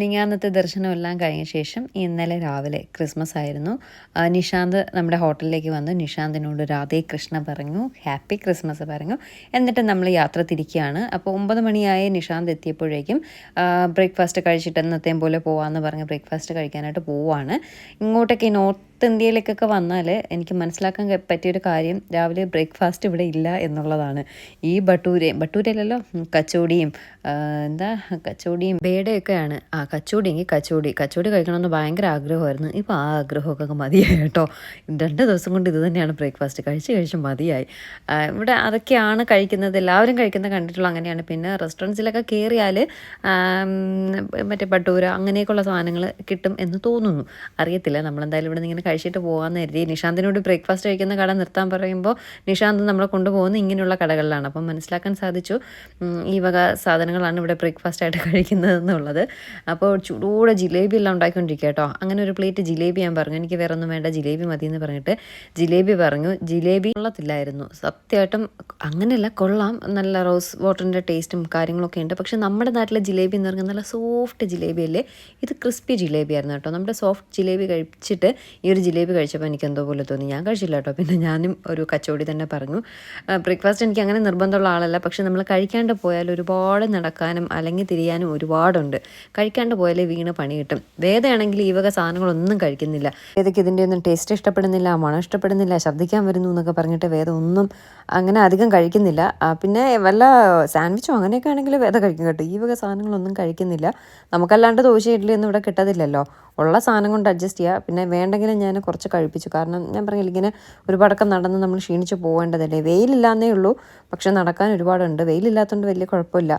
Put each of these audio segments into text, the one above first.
നിങ്ങാന്നത്തെ ദർശനം എല്ലാം കഴിഞ്ഞ ശേഷം ഇന്നലെ രാവിലെ ക്രിസ്മസ് ആയിരുന്നു. നിഷാന്ത് നമ്മുടെ ഹോട്ടലിലേക്ക് വന്നു. നിഷാന്തിനോട് രാധേ കൃഷ്ണ പറഞ്ഞു ഹാപ്പി ക്രിസ്മസ് പറഞ്ഞു. എന്നിട്ട് നമ്മൾ യാത്ര തിരിക്കുകയാണ്. അപ്പോൾ ഒമ്പത് മണിയായ നിഷാന്ത് എത്തിയപ്പോഴേക്കും ബ്രേക്ക്ഫാസ്റ്റ് കഴിച്ചിട്ട് എന്നത്തെയും പോലെ പോകാമെന്ന് പറഞ്ഞ് ബ്രേക്ക്ഫാസ്റ്റ് കഴിക്കാനായിട്ട് പോവാണ്. ഇങ്ങോട്ടൊക്കെ നോർത്ത് ഇന്ത്യയിലേക്കൊക്കെ വന്നാൽ എനിക്ക് മനസ്സിലാക്കാൻ പറ്റിയൊരു കാര്യം രാവിലെ ബ്രേക്ക്ഫാസ്റ്റ് ഇവിടെ ഇല്ല എന്നുള്ളതാണ്. ഈ ബട്ടൂരയും ബട്ടൂരയിലല്ലോ കച്ചോടിയും എന്താ കച്ചോടിയും ബേടയൊക്കെയാണ് ആ കച്ചോടി എങ്കിൽ കച്ചോടി. കച്ചോടി കഴിക്കണമെന്ന് ഭയങ്കര ആഗ്രഹമായിരുന്നു. ഇപ്പോൾ ആ ആഗ്രഹമൊക്കെ മതിയായി കേട്ടോ. രണ്ട് ദിവസം കൊണ്ട് ഇത് തന്നെയാണ് ബ്രേക്ക്ഫാസ്റ്റ്. കഴിച്ച് കഴിച്ച് മതിയായി. ഇവിടെ അതൊക്കെയാണ് കഴിക്കുന്നത്. എല്ലാവരും കഴിക്കുന്നത് കണ്ടിട്ടുള്ള അങ്ങനെയാണ്. പിന്നെ റെസ്റ്റോറന്റ്സിലൊക്കെ കയറിയാൽ മറ്റേ ബട്ടൂര അങ്ങനെയൊക്കെയുള്ള സാധനങ്ങൾ കിട്ടും എന്ന് തോന്നുന്നു. അറിയത്തില്ല. നമ്മളെന്തായാലും ഇവിടെ നിന്ന് ഇങ്ങനെ കഴിച്ചിട്ട് പോകാമെന്ന് കരുതി. നിഷാന്തിനോട് ബ്രേക്ക്ഫാസ്റ്റ് കഴിക്കുന്ന കട നിർത്താൻ പറയുമ്പോൾ നിഷാന്ത് നമ്മളെ കൊണ്ടുപോകുന്ന ഇങ്ങനെയുള്ള കടകളിലാണ്. അപ്പം മനസ്സിലാക്കാൻ സാധിച്ചു ഈ വക സാധനങ്ങളാണ് ഇവിടെ ബ്രേക്ക്ഫാസ്റ്റ് ആയിട്ട് കഴിക്കുന്നത് എന്നുള്ളത്. അപ്പോൾ ചൂടോടെ ജിലേബി എല്ലാം ഉണ്ടാക്കിക്കൊണ്ടിരിക്കുക കേട്ടോ. അങ്ങനെ ഒരു പ്ലേറ്റ് ജിലേബി ഞാൻ പറഞ്ഞു. എനിക്ക് വേറെ ഒന്നും വേണ്ട ജിലേബി മതി എന്ന് പറഞ്ഞിട്ട് ജിലേബി പറഞ്ഞു. ജിലേബി കൊള്ളത്തില്ലായിരുന്നു. സത്യമായിട്ടും അങ്ങനെയല്ല കൊള്ളാം. നല്ല റോസ് വാട്ടറിന്റെ ടേസ്റ്റും കാര്യങ്ങളൊക്കെ ഉണ്ട്. പക്ഷേ നമ്മുടെ നാട്ടിലെ ജിലേബി എന്ന് പറഞ്ഞാൽ നല്ല സോഫ്റ്റ് ജിലേബി അല്ലേ? ഇത് ക്രിസ്പി ജിലേബി ആയിരുന്നു കേട്ടോ. നമ്മുടെ സോഫ്റ്റ് ജിലേബി കഴിച്ചിട്ട് ഈ ജിലേബി കഴിച്ചപ്പോൾ എനിക്ക് എന്തോ പോലെ തോന്നി. ഞാൻ കഴിച്ചില്ല കേട്ടോ. പിന്നെ ഞാനും ഒരു കച്ചവടി തന്നെ പറഞ്ഞു. ബ്രേക്ക്ഫാസ്റ്റ് എനിക്ക് അങ്ങനെ നിർബന്ധമുള്ള ആളല്ല. പക്ഷെ നമ്മൾ കഴിക്കാണ്ട് പോയാൽ ഒരുപാട് നടക്കാനും അല്ലെങ്കിൽ തിരിയാനും ഒരുപാടുണ്ട്. കഴിക്കാണ്ട് പോയാലേ വീണ് പണി കിട്ടും. വേദയാണെങ്കിൽ ഈ വക സാധനങ്ങളൊന്നും കഴിക്കുന്നില്ല. വേദയ്ക്ക് ഇതിന്റെ ഒന്നും ടേസ്റ്റ് ഇഷ്ടപ്പെടുന്നില്ല മണം ഇഷ്ടപ്പെടുന്നില്ല ശബ്ദിക്കാൻ വരുന്നു എന്നൊക്കെ പറഞ്ഞിട്ട് വേദ ഒന്നും അങ്ങനെ അധികം കഴിക്കുന്നില്ല. പിന്നെ വല്ല സാൻഡ്വിച്ചോ അങ്ങനെയൊക്കെ ആണെങ്കിൽ വേദ കഴിക്കും കേട്ടോ. ഈ വക സാധനങ്ങളൊന്നും കഴിക്കുന്നില്ല. നമുക്കല്ലാണ്ട് ദോശ ഇഡ്ഡലി ഒന്നും ഇവിടെ കിട്ടത്തില്ലല്ലോ. ഉള്ള സാധനം കൊണ്ട് അഡ്ജസ്റ്റ് ചെയ്യുക പിന്നെ വേണ്ടെങ്കിലും ഞാൻ കുറച്ച് കഴിപ്പിച്ചു. കാരണം ഞാൻ പറഞ്ഞില്ല ഇങ്ങനെ ഒരുപാടൊക്കെ നടന്ന് നമ്മൾ ക്ഷീണിച്ച് പോകേണ്ടതല്ലേ വെയിലില്ലാന്നേ ഉള്ളൂ. പക്ഷെ നടക്കാൻ ഒരുപാടുണ്ട്. വെയിലില്ലാത്തതുകൊണ്ട് വലിയ കുഴപ്പമില്ല.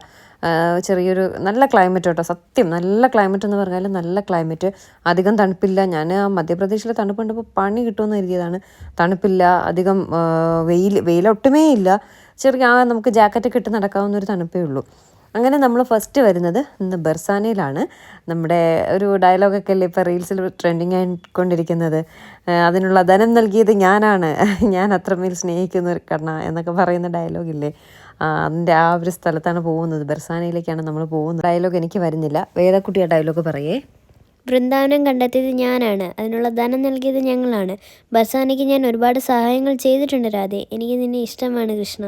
ചെറിയൊരു നല്ല ക്ലൈമറ്റ് കേട്ടോ. സത്യം നല്ല ക്ലൈമറ്റ് എന്ന് പറഞ്ഞാൽ നല്ല ക്ലൈമറ്റ് അധികം തണുപ്പില്ല. ഞാൻ ആ മധ്യപ്രദേശിലെ തണുപ്പ് കണ്ടപ്പോൾ പണി കിട്ടുമെന്ന് കരുതിയതാണ്. തണുപ്പില്ല. അധികം വെയിൽ വെയിലൊട്ടുമേ ഇല്ല. ചെറിയ ആ നമുക്ക് ജാക്കറ്റൊക്കെ ഇട്ട് നടക്കാവുന്ന ഒരു തണുപ്പേ ഉള്ളൂ. അങ്ങനെ നമ്മൾ ഫസ്റ്റ് വരുന്നത് ഇന്ന് ബർസാനയിലാണ്. നമ്മുടെ ഒരു ഡയലോഗൊക്കെ അല്ലേ ഇപ്പോൾ റീൽസിൽ ട്രെൻഡിങ് ആയിക്കൊണ്ടിരിക്കുന്നത്. അതിനുള്ള ധനം നൽകിയത് ഞാനാണ്. ഞാൻ അത്രമേൽ സ്നേഹിക്കുന്ന ഒരു കണ്ണ എന്നൊക്കെ പറയുന്ന ഡയലോഗില്ലേ അതിന്റെ ആ ഒരു സ്ഥലത്താണ് പോകുന്നത്. ബർസാനയിലേക്കാണ് നമ്മൾ പോകുന്നത്. ഡയലോഗ് എനിക്ക് വരുന്നില്ല. വേദക്കുട്ടി ആ ഡയലോഗ് പറയേ. വൃന്ദാവനം കണ്ടെത്തിയത് ഞാനാണ്. അതിനുള്ള ധനം നൽകിയത് ഞങ്ങളാണ്. ബർസാനയ്ക്ക് ഞാൻ ഒരുപാട് സഹായങ്ങൾ ചെയ്തിട്ടുണ്ട് രാധേ. എനിക്ക് നിന്നെ ഇഷ്ടമാണ് കൃഷ്ണ.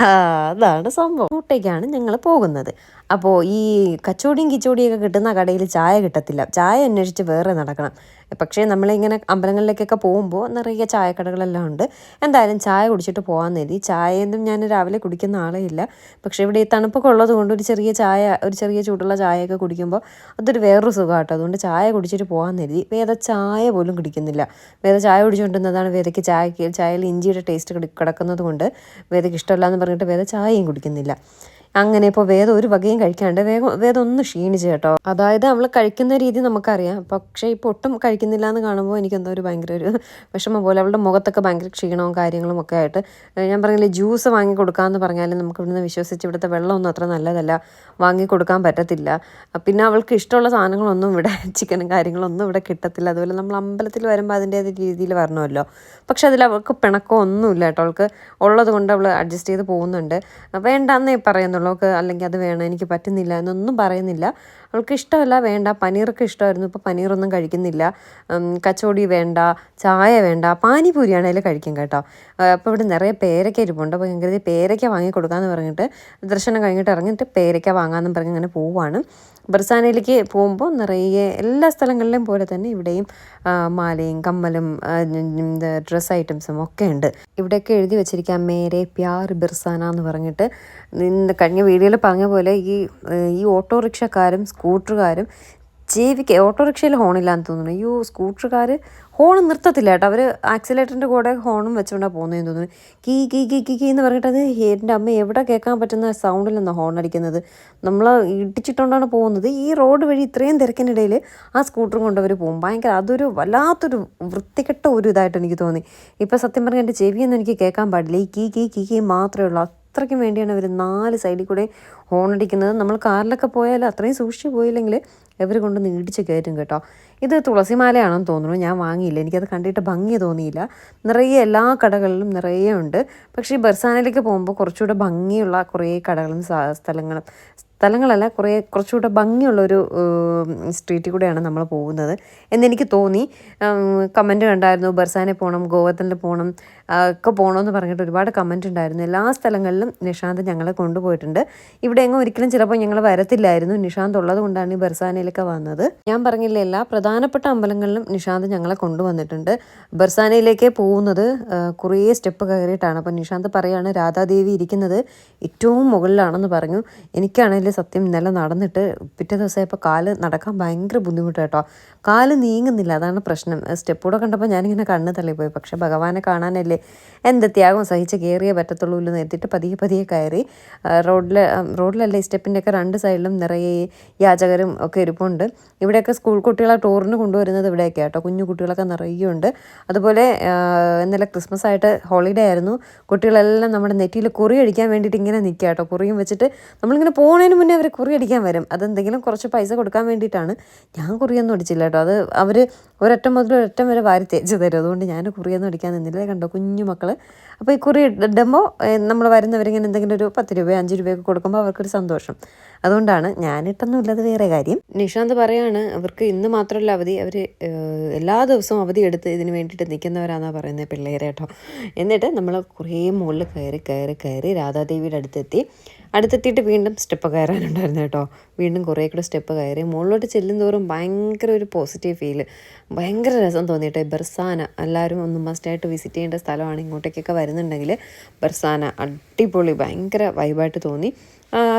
അതാണ് സംഭവം. അങ്ങോട്ടേക്കാണ് ഞങ്ങൾ പോകുന്നത്. അപ്പോൾ ഈ കച്ചോടിയും കിച്ചോടിയൊക്കെ കിട്ടുന്ന കടയിൽ ചായ കിട്ടത്തില്ല. ചായ അന്വേഷിച്ച് വേറെ നടക്കണം. പക്ഷേ നമ്മളിങ്ങനെ അമ്പലങ്ങളിലേക്കൊക്കെ പോകുമ്പോൾ നിറയെ ചായക്കടകളെല്ലാം ഉണ്ട്. എന്തായാലും ചായ കുടിച്ചിട്ട് പോകാൻ നേരി ചായയൊന്നും ഞാൻ രാവിലെ കുടിക്കുന്ന ആളേ ഇല്ല. പക്ഷേ ഇവിടെ ഈ തണുപ്പൊക്കെ ഉള്ളത് കൊണ്ട് ഒരു ചെറിയ ചായ ഒരു ചെറിയ ചൂടുള്ള ചായയൊക്കെ കുടിക്കുമ്പോൾ അതൊരു വേറൊരു സുഖമാട്ടോ. അതുകൊണ്ട് ചായ കുടിച്ചിട്ട് പോകാൻ നേരി വേറെ ചായ പോലും കുടിക്കുന്നില്ല. വേറെ ചായ കുടിച്ചുകൊണ്ടിരുന്നതാണ് വേദയ്ക്ക് ചായക്ക് ചായയിൽ ഇഞ്ചിയുടെ ടേസ്റ്റ് കിടക്കുന്നത് കൊണ്ട് വേദയ്ക്ക് ഇഷ്ടമല്ല എന്ന് പറഞ്ഞിട്ട് വേറെ ചായയും കുടിക്കുന്നില്ല. അങ്ങനെ ഇപ്പോൾ വേദം ഒരു വകയും കഴിക്കാണ്ട് വേഗം വേദം ഒന്ന് ക്ഷീണിച്ചു കേട്ടോ. അതായത് നമ്മൾ കഴിക്കുന്ന രീതി നമുക്കറിയാം. പക്ഷേ ഇപ്പോൾ ഒട്ടും കഴിക്കുന്നില്ല എന്ന് കാണുമ്പോൾ എനിക്കെന്തോ ഒരു ഭയങ്കര ഒരു വിഷമം പോലെ അവളുടെ മുഖത്തൊക്കെ ഭയങ്കര ക്ഷീണവും കാര്യങ്ങളും ഒക്കെ ആയിട്ട് ഞാൻ പറഞ്ഞില്ലേ ജ്യൂസ് വാങ്ങി കൊടുക്കാമെന്ന് പറഞ്ഞാലും നമുക്ക് ഇവിടുന്ന് വിശ്വസിച്ച് ഇവിടുത്തെ വെള്ളമൊന്നും അത്ര നല്ലതല്ല. വാങ്ങി കൊടുക്കാൻ പറ്റത്തില്ല. പിന്നെ അവൾക്ക് ഇഷ്ടമുള്ള സാധനങ്ങളൊന്നും ഇവിടെ ചിക്കനും കാര്യങ്ങളൊന്നും ഇവിടെ കിട്ടത്തില്ല. അതുപോലെ നമ്മൾ അമ്പലത്തിൽ വരുമ്പോൾ അതിന്റെ രീതിയിൽ വരണമല്ലോ. പക്ഷെ അതിൽ അവൾക്ക് പിണക്കമൊന്നുമില്ല കേട്ടോ. അവൾക്ക് ഉള്ളത് കൊണ്ട് അവൾ അഡ്ജസ്റ്റ് ചെയ്ത് പോകുന്നുണ്ട്. വേണ്ടെന്നേ പറയുന്നുള്ളൂ അവൾക്ക് അല്ലെങ്കിൽ അത് വേണം എനിക്ക് പറ്റുന്നില്ല എന്നൊന്നും പറയുന്നില്ല. അവൾക്ക് ഇഷ്ടമല്ല വേണ്ട. പനീറൊക്കെ ഇഷ്ടമായിരുന്നു. ഇപ്പോൾ പനീറൊന്നും കഴിക്കുന്നില്ല. കച്ചോടി വേണ്ട ചായ വേണ്ട പാനിപൂരിയാണേലും കഴിക്കും കേട്ടോ. അപ്പോൾ ഇവിടെ നിറയെ പേരയ്ക്ക ഇരിപ്പുണ്ട് അപ്പോൾ ഞാൻ കരുതി പേരയ്ക്ക വാങ്ങി കൊടുക്കാമെന്ന് പറഞ്ഞിട്ട് ദർശനം കഴിഞ്ഞിട്ട് ഇറങ്ങിയിട്ട് പേരയ്ക്ക വാങ്ങാമെന്ന് പറഞ്ഞ് അങ്ങനെ പോവുകയാണ് ബർസാനയിലേക്ക് പോകുമ്പോൾ നിറയെ എല്ലാ സ്ഥലങ്ങളിലും പോലെ തന്നെ ഇവിടെയും മാലയും കമ്മലും ഡ്രസ് ഐറ്റംസും ഒക്കെ ഉണ്ട്. ഇവിടെയൊക്കെ എഴുതി വെച്ചിരിക്കാം മേരെ പ്യാർ ബിർസാന എന്ന് പറഞ്ഞിട്ട്. കഴിഞ്ഞ വീഡിയോയിൽ പറഞ്ഞ പോലെ ഈ ഈ ഓട്ടോറിക്ഷക്കാരും സ്കൂട്ടറുകാരും ജീവിക്ക ഓട്ടോറിക്ഷയിൽ ഹോണില്ലാന്ന് തോന്നുന്നു. അയ്യോ സ്കൂട്ടറുകാർ ഹോൺ നിർത്തത്തില്ല കേട്ടോ. അവർ ആക്സിലേറ്ററിന്റെ കൂടെ ഹോണും വെച്ചുകൊണ്ടാണ് പോകുന്നതെന്ന് തോന്നുന്നു. കീ കീ കീ കീ കീ എന്ന് പറഞ്ഞിട്ട് അത് എന്റെ അമ്മ എവിടെ കേൾക്കാൻ പറ്റുന്ന സൗണ്ടിലെന്നാണ് ഹോൺ അടിക്കുന്നത്. നമ്മൾ ഇടിച്ചിട്ടുകൊണ്ടാണ് പോകുന്നത്. ഈ റോഡ് വഴി ഇത്രയും തിരക്കിനിടയിൽ ആ സ്കൂട്ടർ കൊണ്ട് അവർ പോകും. ഭയങ്കര അതൊരു വല്ലാത്തൊരു വൃത്തികെട്ട ഒരു ഇതായിട്ട് എനിക്ക് തോന്നി. ഇപ്പോൾ സത്യം പറഞ്ഞാൽ എന്റെ ചെവിയൊന്നും എനിക്ക് കേൾക്കാൻ പാടില്ല. ഈ കീ കീ കീ കീ മാത്രമേ ഉള്ളൂ. അത്രയ്ക്കും വേണ്ടിയാണ് അവർ നാല് സൈഡിൽ കൂടെ ഹോണടിക്കുന്നത്. നമ്മൾ കാറിലൊക്കെ പോയാൽ അത്രയും സൂക്ഷിച്ച് പോയില്ലെങ്കിൽ ഇവർ കൊണ്ട് ഇടിച്ച് കയറ്റും കേട്ടോ. ഇത് തുളസിമാലയാണെന്ന് തോന്നുന്നു. ഞാൻ വാങ്ങിയില്ല. എനിക്കത് കണ്ടിട്ട് ഭംഗി തോന്നിയില്ല. നിറയെ എല്ലാ കടകളിലും നിറയെ ഉണ്ട്. പക്ഷേ ഈ ബർസാനയിലേക്ക് പോകുമ്പോൾ കുറച്ചുകൂടെ ഭംഗിയുള്ള കുറേ കടകളും സ്ഥലങ്ങളും സ്ഥലങ്ങളല്ല കുറേ കുറച്ചുകൂടെ ഭംഗിയുള്ളൊരു സ്ട്രീറ്റിൽ കൂടെയാണ് നമ്മൾ പോകുന്നത്. എന്നെനിക്ക് തോന്നി. കമന്റ് കണ്ടായിരുന്നു. ബർസാനെ പോകണം ഗോവത്തിൽ പോകണം ഒക്കെ പോകണമെന്ന് പറഞ്ഞിട്ട് ഒരുപാട് കമന്റ് ഉണ്ടായിരുന്നു. എല്ലാ സ്ഥലങ്ങളിലും നിഷാന്ത് ഞങ്ങളെ കൊണ്ടുപോയിട്ടുണ്ട്. ഇവിടെ എങ്ങും ഒരിക്കലും ചിലപ്പോൾ ഞങ്ങൾ വരത്തില്ലായിരുന്നു. നിഷാന്ത് ഉള്ളത് കൊണ്ടാണ് ഈ ബർസാനയിലൊക്കെ വന്നത്. ഞാൻ പറഞ്ഞില്ല എല്ലാ പ്രധാനപ്പെട്ട അമ്പലങ്ങളിലും നിഷാന്ത് ഞങ്ങളെ കൊണ്ടുവന്നിട്ടുണ്ട്. ബർസാനയിലേക്ക് പോകുന്നത് കുറേ സ്റ്റെപ്പ് കയറിയിട്ടാണ്. അപ്പോൾ നിഷാന്ത് പറയാണ് രാധാദേവി ഇരിക്കുന്നത് ഏറ്റവും മുകളിലാണെന്ന് പറഞ്ഞു. എനിക്കാണെങ്കിൽ സത്യം ഇന്നലെ നടന്നിട്ട് പിറ്റേ ദിവസമായപ്പോൾ കാൽ നടക്കാൻ ഭയങ്കര ബുദ്ധിമുട്ട് കേട്ടോ കാൽ നീങ്ങുന്നില്ല അതാണ് പ്രശ്നം. സ്റ്റെപ്പൂടെ കണ്ടപ്പോൾ ഞാനിങ്ങനെ കണ്ണ് തള്ളിപ്പോയി. പക്ഷെ ഭഗവാനെ കാണാനല്ലേ എന്ത് ത്യാഗം സഹിച്ച് കയറിയേ പറ്റത്തുള്ളൂ എന്ന് എത്തിയിട്ട് പതിയെ പതിയെ കയറി. റോഡിൽ റോഡിലല്ലേ സ്റ്റെപ്പിന്റെയൊക്കെ രണ്ട് സൈഡിലും നിറയെ യാചകരും ഒക്കെ ഇരിപ്പുണ്ട്. ഇവിടെയൊക്കെ സ്കൂൾ കുട്ടികളെ ടൂറിന് കൊണ്ടുവരുന്നത് ഇവിടെയൊക്കെ കേട്ടോ കുഞ്ഞു കുട്ടികളൊക്കെ നിറയെ ഉണ്ട്. അതുപോലെ ഇന്നലെ ക്രിസ്മസ് ആയിട്ട് ഹോളിഡേ ആയിരുന്നു. കുട്ടികളെല്ലാം നമ്മുടെ നെറ്റിയിൽ കുറി അടിക്കാൻ വേണ്ടിയിട്ട് ഇങ്ങനെ നിൽക്കുക കേട്ടോ കുറിയും വെച്ചിട്ട് നമ്മളിങ്ങനെ പോകുന്നതിന് മുന്നേ അവർ കുറി അടിക്കാൻ വരും. അതെന്തെങ്കിലും കുറച്ച് പൈസ കൊടുക്കാൻ വേണ്ടിയിട്ടാണ്. ഞാൻ കുറിയൊന്നും അടിച്ചില്ല കേട്ടോ. അത് അവർ ഒരറ്റം മുതൽ ഒരറ്റം വരെ വാരി തേച്ച് തരും. അതുകൊണ്ട് ഞാൻ കുറിയൊന്നും അടിക്കാൻ നിന്നില്ല. കണ്ടോ കുഞ്ഞു മക്കൾ അപ്പോൾ ഈ കുറി ഇടുമ്പോൾ നമ്മൾ വരുന്നവരിങ്ങനെ എന്തെങ്കിലും ഒരു പത്ത് രൂപയോ അഞ്ച് രൂപയൊക്കെ കൊടുക്കുമ്പോൾ അവർക്കൊരു സന്തോഷം. അതുകൊണ്ടാണ് ഞാനിട്ടൊന്നുമില്ല അത് വേറെ കാര്യം. നിഷാന്ത് പറയാണ് അവർക്ക് ഇന്ന് മാത്രമല്ല അവധി അവർ എല്ലാ ദിവസവും അവധി എടുത്ത് ഇതിന് വേണ്ടിയിട്ട് നിൽക്കുന്നവരാണെന്നാണ് പറയുന്നത് പിള്ളേരെ കേട്ടോ. എന്നിട്ട് നമ്മൾ കുറേ മുകളിൽ കയറി കയറി കയറി രാധാദേവിയുടെ അടുത്തെത്തി. അടുത്തെത്തിയിട്ട് വീണ്ടും സ്റ്റെപ്പ് കയറാനുണ്ടായിരുന്നു കേട്ടോ. വീണ്ടും കുറേ കൂടെ സ്റ്റെപ്പ് കയറി. മുകളിലോട്ട് ചെല്ലുന്തോറും ഭയങ്കര ഒരു പോസിറ്റീവ് ഫീൽ ഭയങ്കര രസം തോന്നിയിട്ട്. ബർസാന എല്ലാവരും ഒന്ന് മസ്റ്റായിട്ട് വിസിറ്റ് ചെയ്യേണ്ട സ്ഥലമാണ്. ഇങ്ങോട്ടേക്കൊക്കെ വരുന്നുണ്ടെങ്കിൽ ബർസാന അടിപൊളി ഭയങ്കര വൈബായിട്ട് തോന്നി.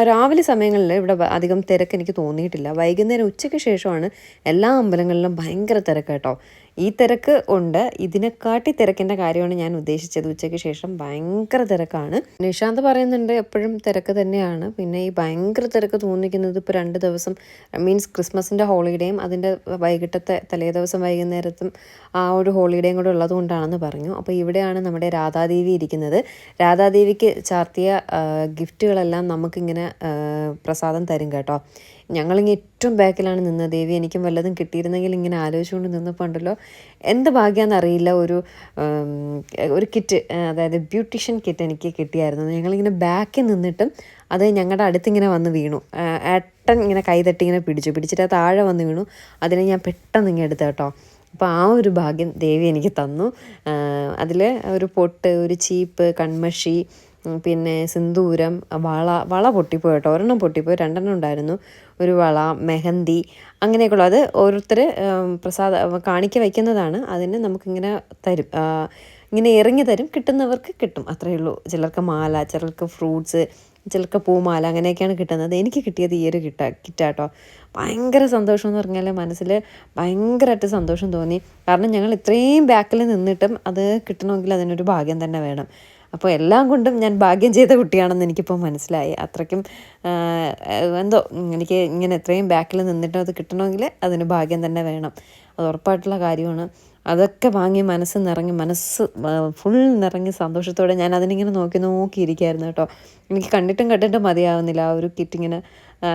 രാവിലെ സമയങ്ങളിൽ ഇവിടെ അധികം തിരക്ക് എനിക്ക് തോന്നിയിട്ടില്ല. വൈകുന്നേരം ഉച്ചയ്ക്ക് ശേഷമാണ് എല്ലാ അമ്പലങ്ങളിലും ഭയങ്കര തിരക്ക് കേട്ടോ ഈ തിരക്ക് ഉണ്ട്. ഇതിനെക്കാട്ടി തിരക്കിന്റെ കാര്യമാണ് ഞാൻ ഉദ്ദേശിച്ചത്. ഉച്ചയ്ക്ക് ശേഷം ഭയങ്കര തിരക്കാണ്. നിഷാന്ത് പറയുന്നുണ്ട് എപ്പോഴും തിരക്ക് തന്നെയാണ്. പിന്നെ ഈ ഭയങ്കര തിരക്ക് തോന്നിക്കുന്നത് ഇപ്പോൾ രണ്ട് ദിവസം മീൻസ് ക്രിസ്മസിന്റെ ഹോളിഡേയും അതിന്റെ വൈകിട്ടത്തെ തലേ ദിവസം വൈകുന്നേരത്തും ആ ഒരു ഹോളിഡേയും കൂടെ ഉള്ളത് കൊണ്ടാണെന്ന് പറഞ്ഞു. അപ്പോൾ ഇവിടെയാണ് നമ്മുടെ രാധാദേവി ഇരിക്കുന്നത്. രാധാദേവിക്ക് ചാർത്തിയ ഗിഫ്റ്റുകളെല്ലാം നമുക്കിങ്ങനെ പ്രസാദം തരും കേട്ടോ. ഞങ്ങളിങ്ങനെ ഏറ്റവും ബാക്കിലാണ് നിന്നത്. ദേവി എനിക്കും വല്ലതും കിട്ടിയിരുന്നെങ്കിൽ ഇങ്ങനെ ആലോചിച്ചുകൊണ്ട് നിന്നപ്പോൾ ഉണ്ടല്ലോ. എന്ത് ഭാഗ്യമാണെന്ന് അറിയില്ല. ഒരു ഒരു കിറ്റ് അതായത് ബ്യൂട്ടീഷ്യൻ കിറ്റ് എനിക്ക് കിട്ടിയായിരുന്നു. ഞങ്ങളിങ്ങനെ ബാക്കിൽ നിന്നിട്ടും അത് ഞങ്ങളുടെ അടുത്തിങ്ങനെ വന്ന് വീണു. ഏട്ടൻ ഇങ്ങനെ കൈതട്ടി ഇങ്ങനെ പിടിച്ചു. പിടിച്ചിട്ട് താഴെ വന്ന് വീണു. അതിനെ ഞാൻ പെട്ടെന്ന് ഇങ്ങനെ എടുത്ത കേട്ടോ അപ്പോൾ ആ ഒരു ഭാഗ്യം ദേവി എനിക്ക് തന്നു. അതിൽ ഒരു പൊട്ട് ഒരു ചീപ്പ് കൺമഷി പിന്നെ സിന്ദൂരം വള വള പൊട്ടിപ്പോയി കേട്ടോ. ഒരെണ്ണം പൊട്ടിപ്പോയി രണ്ടെണ്ണം ഉണ്ടായിരുന്നു. ഒരു വള മെഹന്തി അങ്ങനെയൊക്കെയുള്ള അത് ഓരോരുത്തർ പ്രസാദ കാണിക്ക വയ്ക്കുന്നതാണ്. അതിന് നമുക്കിങ്ങനെ തരും. ഇങ്ങനെ ഇറങ്ങി തരും. കിട്ടുന്നവർക്ക് കിട്ടും. അത്രയേ ഉള്ളൂ. ചിലർക്ക് മാല ചിലർക്ക് ഫ്രൂട്ട്സ് ചിലർക്ക് പൂമാല അങ്ങനെയൊക്കെയാണ് കിട്ടുന്നത്. എനിക്ക് കിട്ടിയത് ഈ ഒരു കിട്ട കിറ്റാട്ടോ ഭയങ്കര സന്തോഷം എന്ന് പറഞ്ഞാൽ മനസ്സിൽ ഭയങ്കരമായിട്ട് സന്തോഷം തോന്നി. കാരണം ഞങ്ങൾ ഇത്രയും ബാക്കിൽ നിന്നിട്ടും അത് കിട്ടണമെങ്കിൽ അതിനൊരു ഭാഗ്യം തന്നെ വേണം. അപ്പോൾ എല്ലാം കൊണ്ടും ഞാൻ ഭാഗ്യം ചെയ്ത കുട്ടിയാണെന്ന് എനിക്കിപ്പോൾ മനസ്സിലായി. അത്രയ്ക്കും എന്തോ എനിക്ക് ഇങ്ങനെ എത്രയും ബാക്കിൽ നിന്നിട്ടും അത് കിട്ടണമെങ്കിൽ അതിന് ഭാഗ്യം തന്നെ വേണം. അത് ഉറപ്പായിട്ടുള്ള കാര്യമാണ്. അതൊക്കെ വാങ്ങി മനസ്സ് നിറങ്ങി മനസ്സ് ഫുൾ നിറങ്ങി സന്തോഷത്തോടെ ഞാൻ അതിനിങ്ങനെ നോക്കി നോക്കിയിരിക്കുകയായിരുന്നു കേട്ടോ. എനിക്ക് കണ്ടിട്ടും കണ്ടിട്ടും മതിയാവുന്നില്ല ആ ഒരു കിറ്റിങ്ങനെ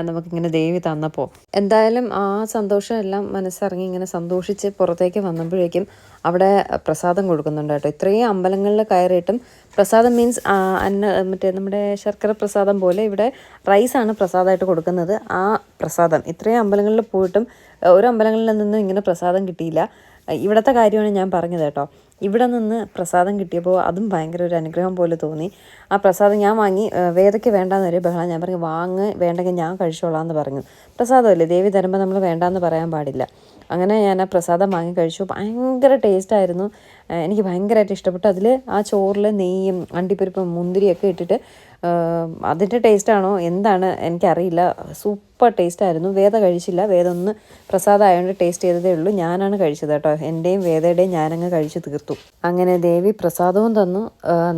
നമുക്കിങ്ങനെ ദേവി തന്നപ്പോൾ എന്തായാലും ആ സന്തോഷം എല്ലാം മനസ്സിറങ്ങി ഇങ്ങനെ സന്തോഷിച്ച് പുറത്തേക്ക് വന്നപ്പോഴേക്കും അവിടെ പ്രസാദം കൊടുക്കുന്നുണ്ട് കേട്ടോ. ഇത്രയും അമ്പലങ്ങളിൽ കയറിയിട്ടും പ്രസാദം മീൻസ് അന്ന മറ്റേ നമ്മുടെ ശർക്കര പ്രസാദം പോലെ ഇവിടെ റൈസാണ് പ്രസാദമായിട്ട് കൊടുക്കുന്നത്. ആ പ്രസാദം. ഇത്രയും അമ്പലങ്ങളിൽ പോയിട്ടും ഒരു അമ്പലങ്ങളിൽ നിന്നും ഇങ്ങനെ പ്രസാദം കിട്ടിയില്ല. ഇവിടുത്തെ കാര്യമാണ് ഞാൻ പറഞ്ഞത് കേട്ടോ. ഇവിടെ നിന്ന് പ്രസാദം കിട്ടിയപ്പോൾ അതും ഭയങ്കര ഒരു അനുഗ്രഹം പോലെ തോന്നി. ആ പ്രസാദം ഞാൻ വാങ്ങി വേദയ്ക്ക് വേണ്ടാന്ന് വരെ ബഹളം. ഞാൻ പറഞ്ഞു വാങ്ങ് വേണ്ടെങ്കിൽ ഞാൻ കഴിച്ചോളാം എന്ന് പറഞ്ഞു. പ്രസാദമല്ലേ ദേവി തരുമ്പോൾ നമ്മൾ വേണ്ടാന്ന് പറയാൻ പാടില്ല. അങ്ങനെ ഞാൻ ആ പ്രസാദം വാങ്ങി കഴിച്ചു. ഭയങ്കര ടേസ്റ്റായിരുന്നു എനിക്ക് ഭയങ്കരമായിട്ട് ഇഷ്ടപ്പെട്ടു. അതിൽ ആ ചോറിൽ നെയ്യും അണ്ടിപ്പരിപ്പും മുന്തിരിയൊക്കെ ഇട്ടിട്ട് അതിന്റെ ടേസ്റ്റാണോ എന്താണ്? എനിക്കറിയില്ല. സൂപ്പർ ടേസ്റ്റായിരുന്നു വേദ കഴിച്ചില്ല. വേദ ഒന്ന് പ്രസാദമായതുകൊണ്ട് ടേസ്റ്റ് ചെയ്തതേ ഉള്ളൂ. ഞാനാണ് കഴിച്ചത് കേട്ടോ. എന്റെയും വേദയുടെയും ഞാനങ്ങ് കഴിച്ചു തീർത്തു. അങ്ങനെ ദേവി പ്രസാദവും തന്നു.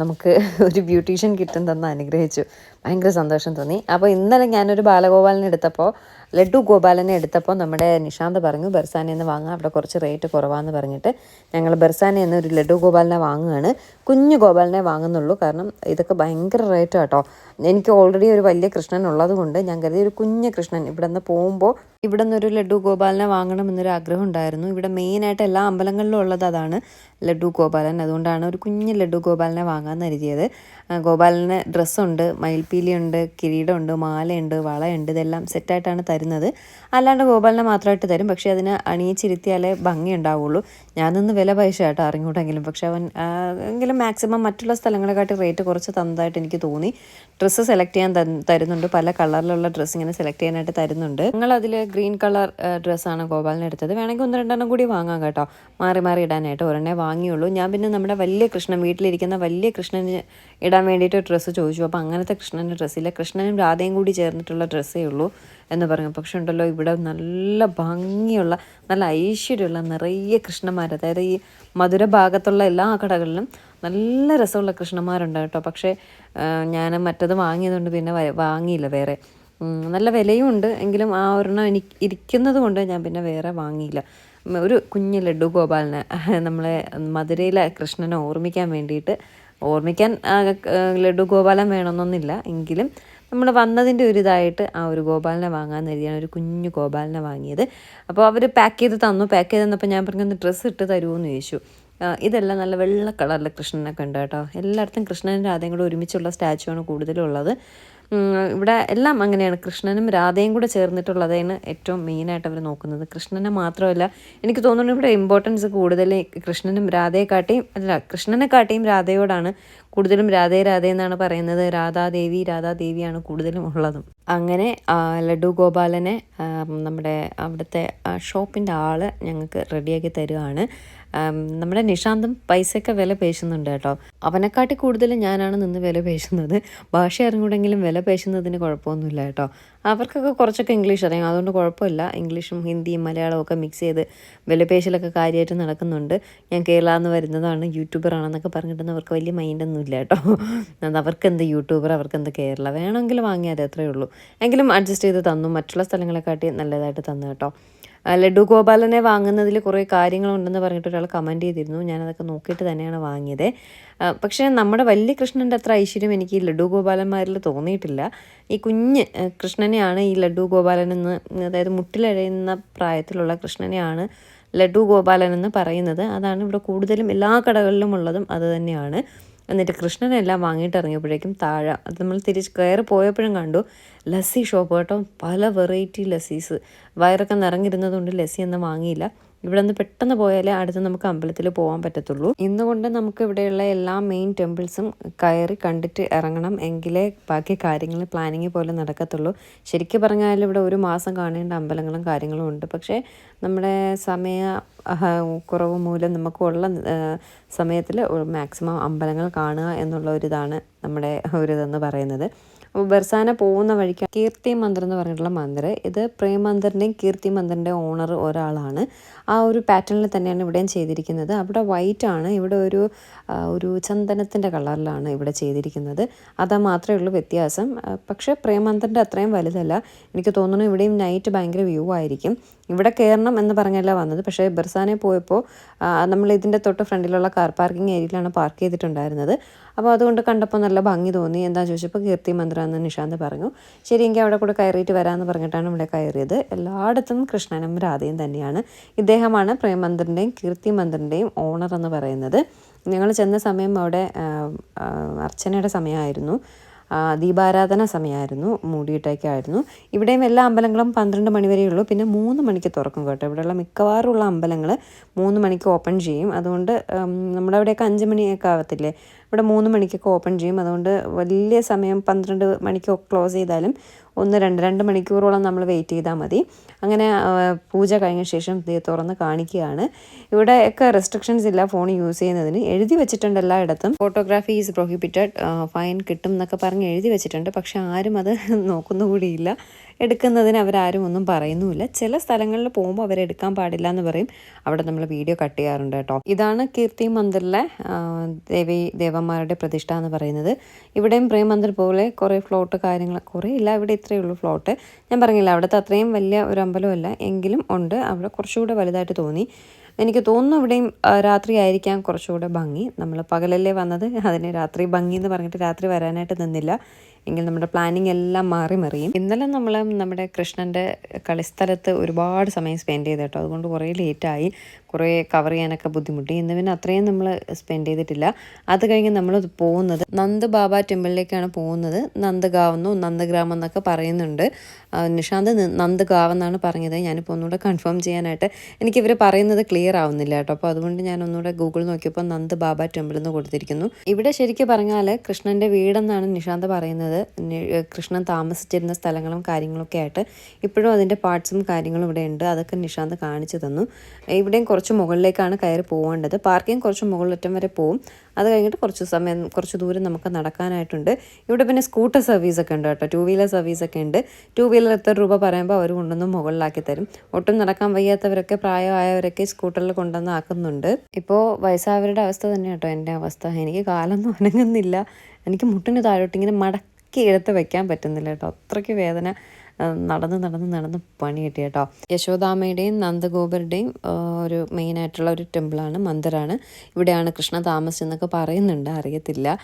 നമുക്ക് ഒരു ബ്യൂട്ടീഷ്യൻ കിറ്റും തന്ന് അനുഗ്രഹിച്ചു. ഭയങ്കര സന്തോഷം തോന്നി. അപ്പോൾ ഇന്നലെ ഞാനൊരു ബാലഗോപാലിനെ എടുത്തപ്പോൾ ലഡു ഗോപാലനെ എടുത്തപ്പോൾ നമ്മുടെ നിഷാന്ത് പറഞ്ഞു ബെർസാനെ നിന്ന് വാങ്ങാം അവിടെ കുറച്ച് റേറ്റ് കുറവാന്ന് പറഞ്ഞിട്ട്. ഞങ്ങൾ ബെർസാനെ നിന്ന് ഒരു ലഡു ഗോപാലിനെ വാങ്ങുകയാണ്. കുഞ്ഞു ഗോപാലിനെ വാങ്ങുന്നുള്ളൂ. കാരണം ഇതൊക്കെ ഭയങ്കര റേറ്റ് കേട്ടോ എനിക്ക് ഓൾറെഡി ഒരു വലിയ കൃഷ്ണൻ ഉള്ളത് കൊണ്ട് ഞാൻ കരുതി ഒരു കുഞ്ഞു കൃഷ്ണൻ ഇവിടെ നിന്ന് പോകുമ്പോൾ ഇവിടെ നിന്നൊരു ലഡു ഗോപാലനെ വാങ്ങണമെന്നൊരു ആഗ്രഹം ഉണ്ടായിരുന്നു. ഇവിടെ മെയിനായിട്ട് എല്ലാ അമ്പലങ്ങളിലും ഉള്ളത് അതാണ് ലഡു ഗോപാലൻ. അതുകൊണ്ടാണ് ഒരു കുഞ്ഞ് ലഡു ഗോപാലനെ വാങ്ങാൻ കരുതിയത്. ഗോപാലന് ഡ്രസ്സുണ്ട് മയിൽപ്പീലിയുണ്ട് കിരീടമുണ്ട് മാലയുണ്ട് വളയുണ്ട് ഇതെല്ലാം സെറ്റായിട്ടാണ് തരുന്നത്. അല്ലാണ്ട് ഗോപാലനെ മാത്രമായിട്ട് തരും. പക്ഷേ അതിന് അണിയിച്ചിരുത്തിയാലേ ഭംഗി ഉണ്ടാവുള്ളൂ ഞാൻ നിന്ന് വില പൈസ കേട്ടോ അറിഞ്ഞൂടെങ്കിലും. പക്ഷേ അവൻ എങ്കിലും മാക്സിമം മറ്റുള്ള സ്ഥലങ്ങളെക്കാട്ടി റേറ്റ് കുറച്ച് തന്നതായിട്ട് എനിക്ക് തോന്നി. ഡ്രസ്സ് സെലക്ട് ചെയ്യാൻ തരുന്നുണ്ട്. പല കളറിലുള്ള ഡ്രസ്സ് ഇങ്ങനെ സെലക്ട് ചെയ്യാനായിട്ട് തരുന്നുണ്ട്. നിങ്ങൾ അതിൽ ഗ്രീൻ കളർ ഡ്രസ്സാണ് ഗോപാലിന് എടുത്തത്. വേണമെങ്കിൽ ഒന്ന് രണ്ടെണ്ണം കൂടി വാങ്ങാം കേട്ടോ. മാറി മാറി ഇടാനായിട്ട്. ഒരെണ്ണേ വാങ്ങിയുള്ളൂ. ഞാൻ പിന്നെ നമ്മുടെ വലിയ കൃഷ്ണൻ വീട്ടിലിരിക്കുന്ന വലിയ കൃഷ്ണന് ഇടാൻ വേണ്ടിയിട്ട് ഡ്രസ്സ് ചോദിച്ചു. അപ്പോൾ അങ്ങനത്തെ കൃഷ്ണന്റെ ഡ്രസ്സില്ല കൃഷ്ണനും രാധയും കൂടി ചേർന്നിട്ടുള്ള ഡ്രസ്സേ ഉള്ളൂ എന്ന് പറഞ്ഞു. പക്ഷെ ഉണ്ടല്ലോ ഇവിടെ നല്ല ഭംഗിയുള്ള നല്ല ഐശ്വര്യമുള്ള നിറയെ കൃഷ്ണന്മാർ അതായത് ഈ മധുര ഭാഗത്തുള്ള എല്ലാ കടകളിലും നല്ല രസമുള്ള കൃഷ്ണന്മാരുണ്ട് കേട്ടോ. പക്ഷേ ഞാൻ മറ്റത് വാങ്ങിയതുകൊണ്ട് പിന്നെ വാങ്ങിയില്ല വേറെ. നല്ല വിലയും ഉണ്ട്. എങ്കിലും ആ ഒരെണ്ണം എനിക്ക് ഇരിക്കുന്നത് കൊണ്ട് ഞാൻ പിന്നെ വേറെ വാങ്ങിയില്ല. ഒരു കുഞ്ഞ് ലഡു ഗോപാലിനെ നമ്മളെ മധുരയിലെ കൃഷ്ണനെ ഓർമ്മിക്കാൻ വേണ്ടിയിട്ട് ഓർമ്മിക്കാൻ ലഡു ഗോപാലൻ വേണമെന്നൊന്നുമില്ല. എങ്കിലും നമ്മൾ വന്നതിന്റെ ഒരു ഇതായിട്ട് ആ ഒരു ഗോപാലിനെ വാങ്ങാൻ കരുതിയാണ് ഒരു കുഞ്ഞു ഗോപാലിനെ വാങ്ങിയത്. അപ്പോൾ അവർ പാക്ക് ചെയ്ത് തന്നു. പാക്ക് ചെയ്ത് തന്നപ്പോൾ ഞാൻ പറഞ്ഞു ഒന്ന് ഡ്രസ്സ് ഇട്ട് തരുമെന്ന് ചോദിച്ചു. ഇതെല്ലാം നല്ല വെള്ള കളറിലെ കൃഷ്ണനൊക്കെ ഉണ്ട് കേട്ടോ. എല്ലായിടത്തും കൃഷ്ണനും രാധയും കൂടെ ഒരുമിച്ചുള്ള സ്റ്റാച്ചു ആണ് കൂടുതലും ഉള്ളത് ഉം, ഇവിടെ എല്ലാം അങ്ങനെയാണ്. കൃഷ്ണനും രാധയും കൂടെ ചേർന്നിട്ടുള്ളതാണ് ഏറ്റവും മെയിനായിട്ട് അവർ നോക്കുന്നത്. കൃഷ്ണനെ മാത്രമല്ല എനിക്ക് തോന്നുന്നു ഇവിടെ ഇമ്പോർട്ടൻസ് കൂടുതൽ കൃഷ്ണനും രാധയെക്കാട്ടിയും അല്ല കൃഷ്ണനെക്കാട്ടിയും രാധയോടാണ് കൂടുതലും രാധേ രാധേ എന്നാണ് പറയുന്നത്. രാധാദേവി രാധാദേവിയാണ് കൂടുതലും ഉള്ളതും. അങ്ങനെ ലഡു ഗോപാലനെ നമ്മുടെ അവിടുത്തെ ഷോപ്പിന്റെ ആൾ ഞങ്ങൾക്ക് റെഡിയാക്കി തരുവാണ്. നമ്മുടെ നിഷാന്തും പൈസയൊക്കെ വില പേശുന്നുണ്ട് കേട്ടോ. അവനെക്കാട്ടി കൂടുതൽ ഞാനാണ് നിന്ന് വില പേശുന്നത്. ഭാഷ അറിഞ്ഞൂടെങ്കിലും വില പേശുന്നതിന് കുഴപ്പമൊന്നുമില്ല കേട്ടോ. അവർക്കൊക്കെ കുറച്ചൊക്കെ ഇംഗ്ലീഷ് അറിയാം. അതുകൊണ്ട് കുഴപ്പമില്ല. ഇംഗ്ലീഷും ഹിന്ദിയും മലയാളവും ഒക്കെ മിക്സ് ചെയ്ത് വിലപേശലൊക്കെ കാര്യമായിട്ട് നടക്കുന്നുണ്ട്. ഞാൻ കേരള എന്ന് വരുന്നതാണ് യൂട്യൂബറാണെന്നൊക്കെ പറഞ്ഞിട്ടൊന്നും അവർക്ക് വലിയ മൈൻഡൊന്നും ഇല്ല കേട്ടോ. അവർക്ക് എന്ത് യൂട്യൂബർ അവർക്ക് എന്ത് കേരള? വേണമെങ്കിൽ വാങ്ങിയാൽ അത്രയേ ഉള്ളൂ. എങ്കിലും അഡ്ജസ്റ്റ് ചെയ്ത് തന്നു. മറ്റുള്ള സ്ഥലങ്ങളെക്കാട്ടി നല്ലതായിട്ട് തന്നു കേട്ടോ. ലഡു ഗോപാലനെ വാങ്ങുന്നതിൽ കുറേ കാര്യങ്ങളുണ്ടെന്ന് പറഞ്ഞിട്ട് ഒരാൾ കമന്റ് ചെയ്തിരുന്നു. ഞാനതൊക്കെ നോക്കിയിട്ട് തന്നെയാണ് വാങ്ങിയത്. പക്ഷേ നമ്മുടെ വലിയ കൃഷ്ണന്റെ അത്ര ഐശ്വര്യം എനിക്ക് ഈ ലഡു ഗോപാലന്മാരിൽ തോന്നിയിട്ടില്ല. ഈ കുഞ്ഞ് കൃഷ്ണനെയാണ് ഈ ലഡു ഗോപാലൻ എന്ന് അതായത് മുട്ടിലഴയുന്ന പ്രായത്തിലുള്ള കൃഷ്ണനെയാണ് ലഡു ഗോപാലൻ എന്ന് പറയുന്നത്. അതാണ് ഇവിടെ കൂടുതലും എല്ലാ കടകളിലും ഉള്ളതും അത് തന്നെയാണ്. എന്നിട്ട് കൃഷ്ണനെല്ലാം വാങ്ങിയിട്ട് ഇറങ്ങിയപ്പോഴേക്കും താഴെ അത് നമ്മൾ തിരിച്ച് കയറി പോയപ്പോഴും കണ്ടു ലസ്സി ഷോപ്പ് കേട്ടോ. പല വെറൈറ്റി ലസ്സീസ്. വയറൊക്കെ നിറഞ്ഞിരുന്നതുകൊണ്ട് ലസ്സി ഒന്നും വാങ്ങിയില്ല. ഇവിടെ നിന്ന് പെട്ടെന്ന് പോയാലേ അടുത്ത് നമുക്ക് അമ്പലത്തിൽ പോകാൻ പറ്റത്തുള്ളൂ. ഇന്നുകൊണ്ട് നമുക്ക് ഇവിടെയുള്ള എല്ലാ മെയിൻ ടെമ്പിൾസും കയറി കണ്ടിട്ട് ഇറങ്ങണം എങ്കിലേ ബാക്കി കാര്യങ്ങൾ പ്ലാനിങ് പോലെ നടക്കത്തുള്ളൂ. ശരിക്കും പറഞ്ഞാൽ ഇവിടെ ഒരു മാസം കാണേണ്ട അമ്പലങ്ങളും കാര്യങ്ങളും ഉണ്ട്. പക്ഷേ നമ്മുടെ സമയ കുറവ് മൂലം നമുക്കുള്ള സമയത്തിൽ മാക്സിമം അമ്പലങ്ങൾ കാണുക എന്നുള്ള ഒരിതാണ് നമ്മുടെ ഒരിതെന്ന് പറയുന്നത്. അപ്പോൾ ബർസാന പോകുന്ന വഴിക്ക് കീർത്തി മന്ദിർ എന്ന് പറഞ്ഞിട്ടുള്ള മന്ദിർ ഇത് പ്രേം മന്ദിറിന്റെയും കീർത്തി മന്ദിറിന്റെയും ഓണർ ഒരാളാണ്. ആ ഒരു പാറ്റേണിൽ തന്നെയാണ് ഇവിടെയും ചെയ്തിരിക്കുന്നത്. അവിടെ വൈറ്റ് ആണ്. ഇവിടെ ഒരു ഒരു ചന്ദനത്തിന്റെ കളറിലാണ് ഇവിടെ ചെയ്തിരിക്കുന്നത്. അതാ മാത്രമേ ഉള്ളൂ വ്യത്യാസം. പക്ഷേ പ്രേമാന്തന്റെ അത്രയും വലുതല്ല. എനിക്ക് തോന്നുന്നു ഇവിടെയും നൈറ്റ് ഭയങ്കര വ്യൂ ആയിരിക്കും. ഇവിടെ കയറണം എന്ന് പറഞ്ഞല്ല വന്നത്. പക്ഷേ ബിർസാനെ പോയപ്പോൾ നമ്മൾ ഇതിന്റെ തൊട്ട് ഫ്രണ്ടിലുള്ള കാർ പാർക്കിംഗ് ഏരിയയിലാണ് പാർക്ക് ചെയ്തിട്ടുണ്ടായിരുന്നത്. അപ്പോൾ അതുകൊണ്ട് കണ്ടപ്പോൾ നല്ല ഭംഗി തോന്നി. എന്താ ചോദിച്ചപ്പോൾ കീർത്തി മന്ദിരം എന്ന് നിഷാന്ത് പറഞ്ഞു. ശരി എങ്കിൽ അവിടെ കൂടെ കയറിയിട്ട് വരാമെന്ന് പറഞ്ഞിട്ടാണ് ഇവിടെ കയറിയത്. എല്ലായിടത്തും കൃഷ്ണനും രാധയും തന്നെയാണ്. ഇദ്ദേഹമാണ് പ്രേം മന്ദിറിന്റെയും കീർത്തി മന്ദിറിന്റെയും ഓണർ എന്ന് പറയുന്നത്. ഞങ്ങൾ ചെന്ന സമയം അവിടെ അർച്ചനയുടെ സമയമായിരുന്നു. ദീപാരാധന സമയമായിരുന്നു മൂടിയിട്ടേക്കായിരുന്നു ഇവിടെയും എല്ലാ അമ്പലങ്ങളും പന്ത്രണ്ട് മണി വരെ ഉള്ളൂ. പിന്നെ മൂന്ന് മണിക്ക് തുറക്കും കേട്ടോ. ഇവിടെയുള്ള മിക്കവാറും ഉള്ള അമ്പലങ്ങൾ മൂന്ന് മണിക്ക് ഓപ്പൺ ചെയ്യും. അതുകൊണ്ട് നമ്മുടെ അവിടെയൊക്കെ അഞ്ച് മണിയൊക്കെ ആവത്തില്ലേ? ഇവിടെ മൂന്ന് മണിക്കൊക്കെ ഓപ്പൺ ചെയ്യും. അതുകൊണ്ട് വലിയ സമയം പന്ത്രണ്ട് മണിക്കൊക്കെ ക്ലോസ് ചെയ്താലും ഒന്ന് രണ്ട് രണ്ട് മണിക്കൂറോളം നമ്മൾ വെയിറ്റ് ചെയ്താൽ മതി. അങ്ങനെ പൂജ കഴിഞ്ഞ ശേഷം തുറന്ന് കാണിക്കുകയാണ്. ഇവിടെയൊക്കെ റെസ്ട്രിക്ഷൻസ് ഇല്ല ഫോൺ യൂസ് ചെയ്യുന്നതിന്. എഴുതി വെച്ചിട്ടുണ്ട് എല്ലായിടത്തും. ഫോട്ടോഗ്രാഫി ഈസ് പ്രോഹിബിറ്റഡ് ഫൈൻ കിട്ടും എന്നൊക്കെ പറഞ്ഞ് എഴുതി വെച്ചിട്ടുണ്ട്. പക്ഷെ ആരും അത് നോക്കുന്നുകൂടിയില്ല. എടുക്കുന്നതിന് അവരാരും ഒന്നും പറയുന്നുമില്ല. ചില സ്ഥലങ്ങളിൽ പോകുമ്പോൾ അവരെടുക്കാൻ പാടില്ല എന്ന് പറയും. അവിടെ നമ്മൾ വീഡിയോ കട്ട് ചെയ്യാറുണ്ട് കേട്ടോ. ഇതാണ് കീർത്തി മന്ദിറിലെ ദേവി ദേവന്മാരുടെ പ്രതിഷ്ഠ എന്ന് പറയുന്നത്. ഇവിടെയും പ്രേം മന്ദിർ പോലെ കുറേ ഫ്ലോട്ട് കാര്യങ്ങൾ കുറേ ഇല്ല ഇവിടെ ഇത്രയേ ഉള്ളൂ ഫ്ലോട്ട്. ഞാൻ പറഞ്ഞില്ല അവിടുത്തെ അത്രയും വലിയ ഒരു അമ്പലമല്ല എങ്കിലും ഉണ്ട്. അവിടെ കുറച്ചുകൂടെ വലുതായിട്ട് തോന്നി. എനിക്ക് തോന്നുന്നു ഇവിടെയും രാത്രി ആയിരിക്കാം കുറച്ചുകൂടെ ഭംഗി. നമ്മൾ പകലല്ലേ വന്നത് അതിന് രാത്രി ഭംഗി എന്ന് പറഞ്ഞിട്ട് രാത്രി വരാനായിട്ട് നിന്നില്ല. എങ്കിൽ നമ്മുടെ പ്ലാനിങ് എല്ലാം മാറി മറിയും. ഇന്നലെ നമ്മൾ നമ്മുടെ കൃഷ്ണന്റെ കളിസ്ഥലത്ത് ഒരുപാട് സമയം സ്പെൻഡ് ചെയ്തിട്ടോ അതുകൊണ്ട് കുറേ ലേറ്റായി കുറേ കവർ ചെയ്യാനൊക്കെ ബുദ്ധിമുട്ടി. ഇന്ന് പിന്നെ അത്രയും നമ്മൾ സ്പെൻഡ് ചെയ്തിട്ടില്ല. അത് കഴിഞ്ഞ് നമ്മൾ പോകുന്നത് നന്ദ് ബാബ ടെമ്പിളിലേക്കാണ് പോകുന്നത്. നന്ദഗാവെന്നോ നന്ദഗ്രാമം എന്നൊക്കെ പറയുന്നുണ്ട്. നിഷാന്ത് നന്ദഗാവ് എന്നാണ് പറഞ്ഞത്. ഞാനിപ്പോൾ ഒന്നുകൂടെ കൺഫേം ചെയ്യാനായിട്ട് എനിക്ക് ഇവർ പറയുന്നത് ക്ലിയർ ആവുന്നില്ല കേട്ടോ. അപ്പോൾ അതുകൊണ്ട് ഞാൻ ഒന്നുകൂടെ ഗൂഗിൾ നോക്കിയപ്പോൾ നന്ദ് ബാബ ടെമ്പിൾ എന്ന് കൊടുത്തിരിക്കുന്നു. ഇവിടെ ശരിക്കും പറഞ്ഞാൽ കൃഷ്ണന്റെ വീടെന്നാണ് നിഷാന്ത് പറയുന്നത്. കൃഷ്ണൻ താമസിച്ചിരുന്ന സ്ഥലങ്ങളും കാര്യങ്ങളൊക്കെ ആയിട്ട് ഇപ്പോഴും അതിന്റെ പാർട്സും കാര്യങ്ങളും ഇവിടെ ഉണ്ട്. അതൊക്കെ നിഷാന്ത് കാണിച്ചു തന്നു. ഇവിടെയും കുറച്ച് മുകളിലേക്കാണ് കയറി പോകേണ്ടത് പാർക്കിംഗ് കുറച്ച് മുകളിലറ്റം വരെ പോവും. അത് കഴിഞ്ഞിട്ട് കുറച്ച് സമയം കുറച്ച് ദൂരം നമുക്ക് നടക്കാനായിട്ടുണ്ട്. ഇവിടെ പിന്നെ സ്കൂട്ടർ സർവീസ് ഒക്കെ ഉണ്ട് കേട്ടോ. ടു വീലർ സർവീസ് ഒക്കെ ഉണ്ട്. ടു വീലർ എത്ര രൂപ പറയുമ്പോൾ അവർ കൊണ്ടുവന്ന് മുകളിലാക്കി തരും. ഒട്ടും നടക്കാൻ വയ്യാത്തവരൊക്കെ പ്രായമായവരൊക്കെ സ്കൂട്ടറിൽ കൊണ്ടുവന്ന് ആക്കുന്നുണ്ട്. ഇപ്പോൾ വയസ്സായവരുടെ അവസ്ഥ തന്നെ കേട്ടോ എന്റെ അവസ്ഥ. എനിക്ക് കാലൊന്നും അനങ്ങുന്നില്ല. എനിക്ക് മുട്ടിന് താഴോട്ട് ഇങ്ങനെ മടക്കി എടുത്ത് വെക്കാൻ പറ്റുന്നില്ല കേട്ടോ. അത്രയ്ക്ക് വേദന. നടന്ന് നടന്ന് നടന്ന് പണി കിട്ടി കേട്ടോ. യശോദാമയുടെയും നന്ദഗോപരുടെയും ഒരു മെയിനായിട്ടുള്ള ഒരു ടെമ്പിളാണ് മന്ദിറാണ് ഇവിടെയാണ് കൃഷ്ണ താമസിച്ചെന്നൊക്കെ പറയുന്നുണ്ട് അറിയത്തില്ല.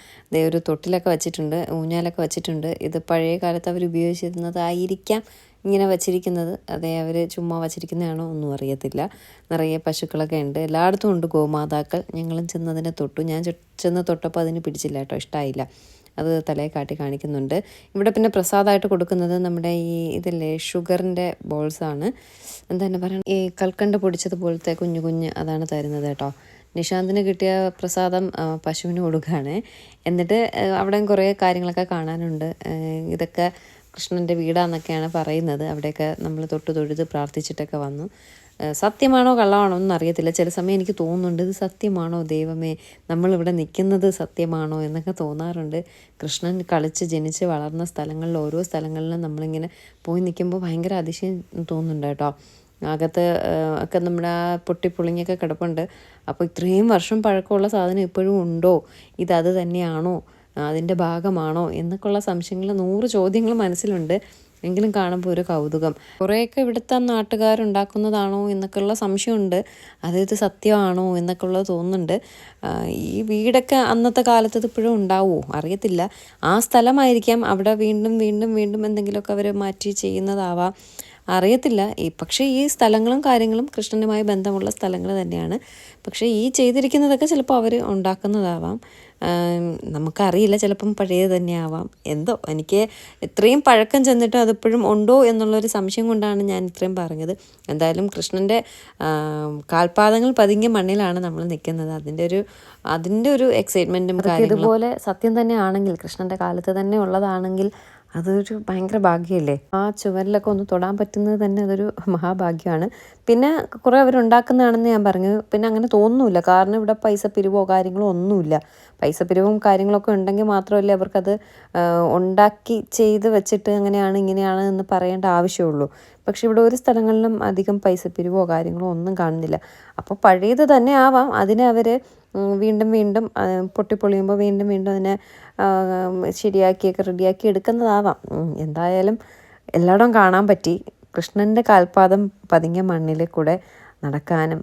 ഒരു തൊട്ടിലൊക്കെ വെച്ചിട്ടുണ്ട് ഊഞ്ഞാലൊക്കെ വെച്ചിട്ടുണ്ട്. ഇത് പഴയ കാലത്ത് അവർ ഉപയോഗിച്ചിരുന്നതായിരിക്കാം ഇങ്ങനെ വച്ചിരിക്കുന്നത്. അതേ അവർ ചുമ്മാ വച്ചിരിക്കുന്നതാണോ ഒന്നും അറിയത്തില്ല. നിറയെ പശുക്കളൊക്കെ ഉണ്ട്. എല്ലായിടത്തും ഉണ്ട് ഗോമാതാക്കൾ. ഞങ്ങളും ചെന്നതിനെ തൊട്ടു. ഞാൻ ചെന്ന് തൊട്ടപ്പോൾ അതിന് പിടിച്ചില്ല കേട്ടോ. ഇഷ്ടമായില്ല അത് തലയെ കാട്ടി കാണിക്കുന്നുണ്ട്. ഇവിടെ പിന്നെ പ്രസാദമായിട്ട് കൊടുക്കുന്നത് നമ്മുടെ ഈ ഇതല്ലേ ഷുഗറിന്റെ ബോൾസാണ് എന്താ തന്നെ പറയണം? ഈ കൽക്കണ്ട് പൊടിച്ചതുപോലത്തെ കുഞ്ഞു കുഞ്ഞ് അതാണ് തരുന്നത് കേട്ടോ. നിഷാന്തിന് കിട്ടിയ പ്രസാദം പശുവിന് കൊടുക്കുകയാണ്. എന്നിട്ട് അവിടെ കുറേ കാര്യങ്ങളൊക്കെ കാണാനുണ്ട്. ഇതൊക്കെ കൃഷ്ണന്റെ വീടാന്നൊക്കെയാണ് പറയുന്നത്. അവിടെയൊക്കെ നമ്മൾ തൊട്ട് തൊഴുത് പ്രാർത്ഥിച്ചിട്ടൊക്കെ വന്നു. സത്യമാണോ കള്ളമാണോ ഒന്നും അറിയത്തില്ല. ചില സമയം എനിക്ക് തോന്നുന്നുണ്ട് ഇത് സത്യമാണോ ദൈവമേ? നമ്മളിവിടെ നിൽക്കുന്നത് സത്യമാണോ എന്നൊക്കെ തോന്നാറുണ്ട്. കൃഷ്ണൻ കളിച്ച് ജനിച്ച് വളർന്ന സ്ഥലങ്ങളിൽ ഓരോ സ്ഥലങ്ങളിലും നമ്മളിങ്ങനെ പോയി നിൽക്കുമ്പോൾ ഭയങ്കര അതിശയം തോന്നുന്നുണ്ട് കേട്ടോ. അകത്ത് ഒക്കെ നമ്മുടെ ആ പൊട്ടിപ്പൊളിഞ്ഞൊക്കെ കിടപ്പുണ്ട്. അപ്പോൾ ഇത്രയും വർഷം പഴക്കമുള്ള സാധനം ഇപ്പോഴും ഉണ്ടോ? ഇതത് തന്നെയാണോ? അതിന്റെ ഭാഗമാണോ? എന്നൊക്കെയുള്ള സംശയങ്ങൾ നൂറ് ചോദ്യങ്ങൾ മനസ്സിലുണ്ട്. എങ്കിലും കാണുമ്പോൾ ഒരു കൗതുകം. കുറേയൊക്കെ ഇവിടുത്തെ നാട്ടുകാരുണ്ടാക്കുന്നതാണോ എന്നൊക്കെയുള്ള സംശയമുണ്ട്. അത് ഇത് സത്യമാണോ എന്നൊക്കെ ഉള്ളത് തോന്നുന്നുണ്ട് ഈ വീടൊക്കെ അന്നത്തെ കാലത്ത് ഇപ്പോഴും ഉണ്ടാവുമോ അറിയത്തില്ല. ആ സ്ഥലമായിരിക്കാം അവിടെ വീണ്ടും വീണ്ടും വീണ്ടും എന്തെങ്കിലുമൊക്കെ അവർ മാറ്റി ചെയ്യുന്നതാവാം. അറിയത്തില്ല. ഈ പക്ഷേ ഈ സ്ഥലങ്ങളും കാര്യങ്ങളും കൃഷ്ണനുമായി ബന്ധമുള്ള സ്ഥലങ്ങൾ തന്നെയാണ്. പക്ഷേ ഈ ചെയ്തിരിക്കുന്നതൊക്കെ ചിലപ്പോൾ അവർ ഉണ്ടാക്കുന്നതാവാം. നമുക്കറിയില്ല ചിലപ്പം പഴയത് തന്നെയാവാം. എന്തോ എനിക്ക് ഇത്രയും പഴക്കം ചെന്നിട്ട് അതിപ്പോഴും ഉണ്ടോ എന്നുള്ളൊരു സംശയം കൊണ്ടാണ് ഞാൻ ഇത്രയും പറഞ്ഞത്. എന്തായാലും കൃഷ്ണന്റെ കാൽപാദങ്ങൾ പതുങ്ങിയ മണ്ണിലാണ് നമ്മൾ നിൽക്കുന്നത്. അതിന്റെ ഒരു അതിന്റെ ഒരു എക്സൈറ്റ്മെന്റും ഇതുപോലെ സത്യം തന്നെ ആണെങ്കിൽ കൃഷ്ണന്റെ കാലത്ത് തന്നെ ഉള്ളതാണെങ്കിൽ അതൊരു ഭയങ്കര ഭാഗ്യമല്ലേ ആ ചുവരിലൊക്കെ ഒന്ന് തൊടാൻ പറ്റുന്നത് തന്നെ അതൊരു മഹാഭാഗ്യമാണ്. പിന്നെ കുറേ അവരുണ്ടാക്കുന്നതാണെന്ന് ഞാൻ പറഞ്ഞു. പിന്നെ അങ്ങനെ തോന്നുന്നില്ല. കാരണം ഇവിടെ പൈസ പിരിവോ കാര്യങ്ങളോ ഒന്നുമില്ല. പൈസ പിരിവും കാര്യങ്ങളൊക്കെ ഉണ്ടെങ്കിൽ മാത്രമല്ലേ അവർക്കത് ഉണ്ടാക്കി ചെയ്ത് വെച്ചിട്ട് അങ്ങനെയാണ് ഇങ്ങനെയാണ് എന്ന് പറയേണ്ട ആവശ്യമുള്ളൂ. പക്ഷെ ഇവിടെ ഒരു സ്ഥലങ്ങളിലും അധികം പൈസ പിരിവോ കാര്യങ്ങളോ ഒന്നും കാണുന്നില്ല. അപ്പോൾ പഴയത് തന്നെ ആവാം. അതിനെ അവർ വീണ്ടും വീണ്ടും പൊട്ടി പൊട്ടിപ്പൊളിയുമ്പോൾ വീണ്ടും വീണ്ടും അതിനെ ശരിയാക്കിയൊക്കെ റെഡിയാക്കി എടുക്കുന്നതാവാം. എന്തായാലും എല്ലായിടവും കാണാൻ പറ്റി. കൃഷ്ണന്റെ കാൽപാദം പതിങ്ങിയ മണ്ണിൽ കൂടെ നടക്കാനും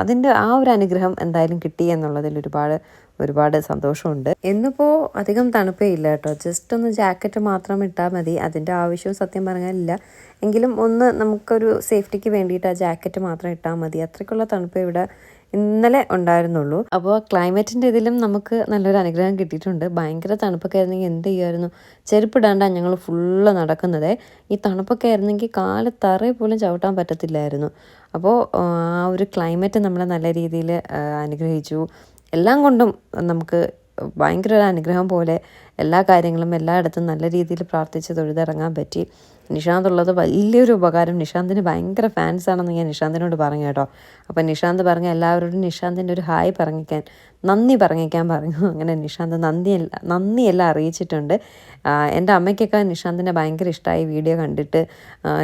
അതിന്റെ ആ ഒരു അനുഗ്രഹം എന്തായാലും കിട്ടി എന്നുള്ളതിൽ ഒരുപാട് ഒരുപാട് സന്തോഷമുണ്ട്. എന്നിപ്പോൾ അധികം തണുപ്പേ ഇല്ല കേട്ടോ. ജസ്റ്റ് ഒന്ന് ജാക്കറ്റ് മാത്രം ഇട്ടാൽ മതി. അതിന്റെ ആവശ്യവും സത്യം പറഞ്ഞാലില്ല എങ്കിലും ഒന്ന് നമുക്കൊരു സേഫ്റ്റിക്ക് വേണ്ടിയിട്ട് ആ ജാക്കറ്റ് മാത്രം ഇട്ടാൽ മതി. അത്രയ്ക്കുള്ള തണുപ്പ് ഇവിടെ ഇന്നലെ ഉണ്ടായിരുന്നുള്ളൂ. അപ്പോൾ ക്ലൈമറ്റിന്റെ ഇതിലും നമുക്ക് നല്ലൊരു അനുഗ്രഹം കിട്ടിയിട്ടുണ്ട്. ഭയങ്കര തണുപ്പൊക്കെ ആയിരുന്നെങ്കിൽ എന്ത് ചെയ്യുമായിരുന്നു? ചെരുപ്പിടാണ്ടാണ് ഞങ്ങൾ ഫുള്ള് നടക്കുന്നത്. ഈ തണുപ്പൊക്കെ ആയിരുന്നെങ്കിൽ കാൽ തറയിൽ പോലും ചവിട്ടാൻ പറ്റത്തില്ലായിരുന്നു. അപ്പോൾ ആ ഒരു ക്ലൈമറ്റ് നമ്മളെ നല്ല രീതിയിൽ അനുഗ്രഹിച്ചു. എല്ലാം കൊണ്ടും നമുക്ക് ഭയങ്കര ഒരു അനുഗ്രഹം പോലെ എല്ലാ കാര്യങ്ങളും എല്ലായിടത്തും നല്ല രീതിയിൽ പ്രാർത്ഥിച്ച് തൊഴുതിറങ്ങാൻ പറ്റി. നിഷാന്ത് ഉള്ളത് വലിയൊരു ഉപകാരം. നിഷാന്തിന് ഭയങ്കര ഫാൻസ് ആണെന്ന് ഞാൻ നിഷാന്തിനോട് പറഞ്ഞു കേട്ടോ. അപ്പം നിഷാന്ത് പറഞ്ഞ എല്ലാവരോടും നിഷാന്തിന്റെ ഒരു ഹായ് പറഞ്ഞിക്കാൻ നന്ദി പറഞ്ഞിക്കാൻ പറഞ്ഞു. അങ്ങനെ നിഷാന്ത് നന്ദി നന്ദിയെല്ലാം അറിയിച്ചിട്ടുണ്ട്. എന്റെ അമ്മയ്ക്കൊക്കെ നിഷാന്തിനെ ഭയങ്കര ഇഷ്ടമായി വീഡിയോ കണ്ടിട്ട്.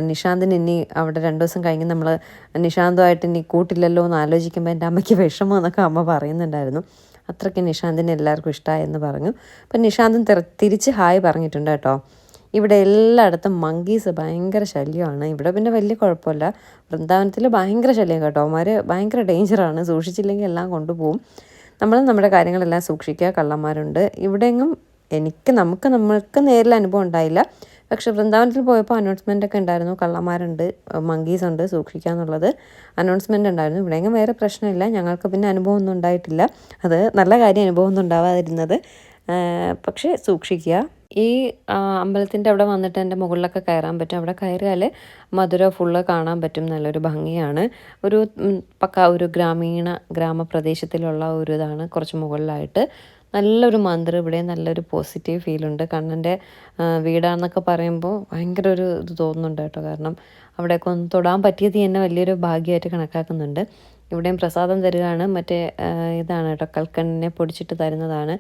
നിഷാന്തിന് ഇനി അവിടെ രണ്ട് ദിവസം കഴിഞ്ഞ് നമ്മൾ നിഷാന്തുമായിട്ട് ഇനി കൂട്ടില്ലല്ലോ എന്ന് ആലോചിക്കുമ്പോൾ എന്റെ അമ്മയ്ക്ക് വിഷമം എന്നൊക്കെ അമ്മ പറയുന്നുണ്ടായിരുന്നു. അത്രയ്ക്ക് നിഷാന്തിന് എല്ലാവർക്കും ഇഷ്ടമായെന്ന് പറഞ്ഞു. അപ്പം നിഷാന്തും തിര- തിരിച്ച് ഹായ് പറഞ്ഞിട്ടുണ്ട് കേട്ടോ. ഇവിടെ എല്ലായിടത്തും മങ്കീസ് ഭയങ്കര ശല്യമാണ്. ഇവിടെ പിന്നെ വലിയ കുഴപ്പമില്ല. വൃന്ദാവനത്തിൽ ഭയങ്കര ശല്യം കേട്ടോ. അവന്മാർ ഭയങ്കര ഡേഞ്ചറാണ് സൂക്ഷിച്ചില്ലെങ്കിൽ എല്ലാം കൊണ്ടുപോകും. നമ്മൾ നമ്മുടെ കാര്യങ്ങളെല്ലാം സൂക്ഷിക്കുക. കള്ളന്മാരുണ്ട്. ഇവിടെയെങ്ങും എനിക്ക് നമുക്ക് നമ്മൾക്ക് നേരിൽ അനുഭവം ഉണ്ടായില്ല. പക്ഷേ വൃന്ദാവനത്തിൽ പോയപ്പോൾ അനൗൺസ്മെന്റ് ഒക്കെ ഉണ്ടായിരുന്നു. കള്ളന്മാരുണ്ട് മങ്കീസ് ഉണ്ട് സൂക്ഷിക്കുക എന്നുള്ളത് അനൗൺസ്മെന്റ് ഉണ്ടായിരുന്നു. ഇവിടെയെങ്കിലും വേറെ പ്രശ്നമില്ല. ഞങ്ങൾക്ക് പിന്നെ അനുഭവം ഒന്നും ഉണ്ടായിട്ടില്ല. അത് നല്ല കാര്യം അനുഭവം ഒന്നും ഉണ്ടാവാതിരുന്നത് പക്ഷേ സൂക്ഷിക്കുക. ഈ അമ്പലത്തിന്റെ അവിടെ വന്നിട്ട് എന്റെ മുകളിലൊക്കെ കയറാൻ പറ്റും. അവിടെ കയറിയാൽ മധുര ഫുള്ള് കാണാൻ പറ്റും. നല്ലൊരു ഭംഗിയാണ്. ഒരു പക്ക ഒരു ഗ്രാമീണ ഗ്രാമപ്രദേശത്തിലുള്ള ഒരു ഇതാണ് കുറച്ച് മുകളിലായിട്ട്. നല്ലൊരു മന്ത്രം ഇവിടെ. നല്ലൊരു പോസിറ്റീവ് ഫീലുണ്ട് കണ്ണന്റെ വീടാണെന്നൊക്കെ പറയുമ്പോൾ ഭയങ്കര ഒരു ഇത് തോന്നുന്നുണ്ട് കേട്ടോ. കാരണം അവിടെയൊക്കെ ഒന്ന് തൊടാൻ പറ്റിയത് തന്നെ വലിയൊരു ഭാഗ്യമായിട്ട് കണക്കാക്കുന്നുണ്ട്. ഇവിടെയും പ്രസാദം തരികയാണ് മറ്റേ ഇതാണ് കേട്ടോ. കൽക്കണ്ണിനെ പൊടിച്ചിട്ട് തരുന്നതാണ്.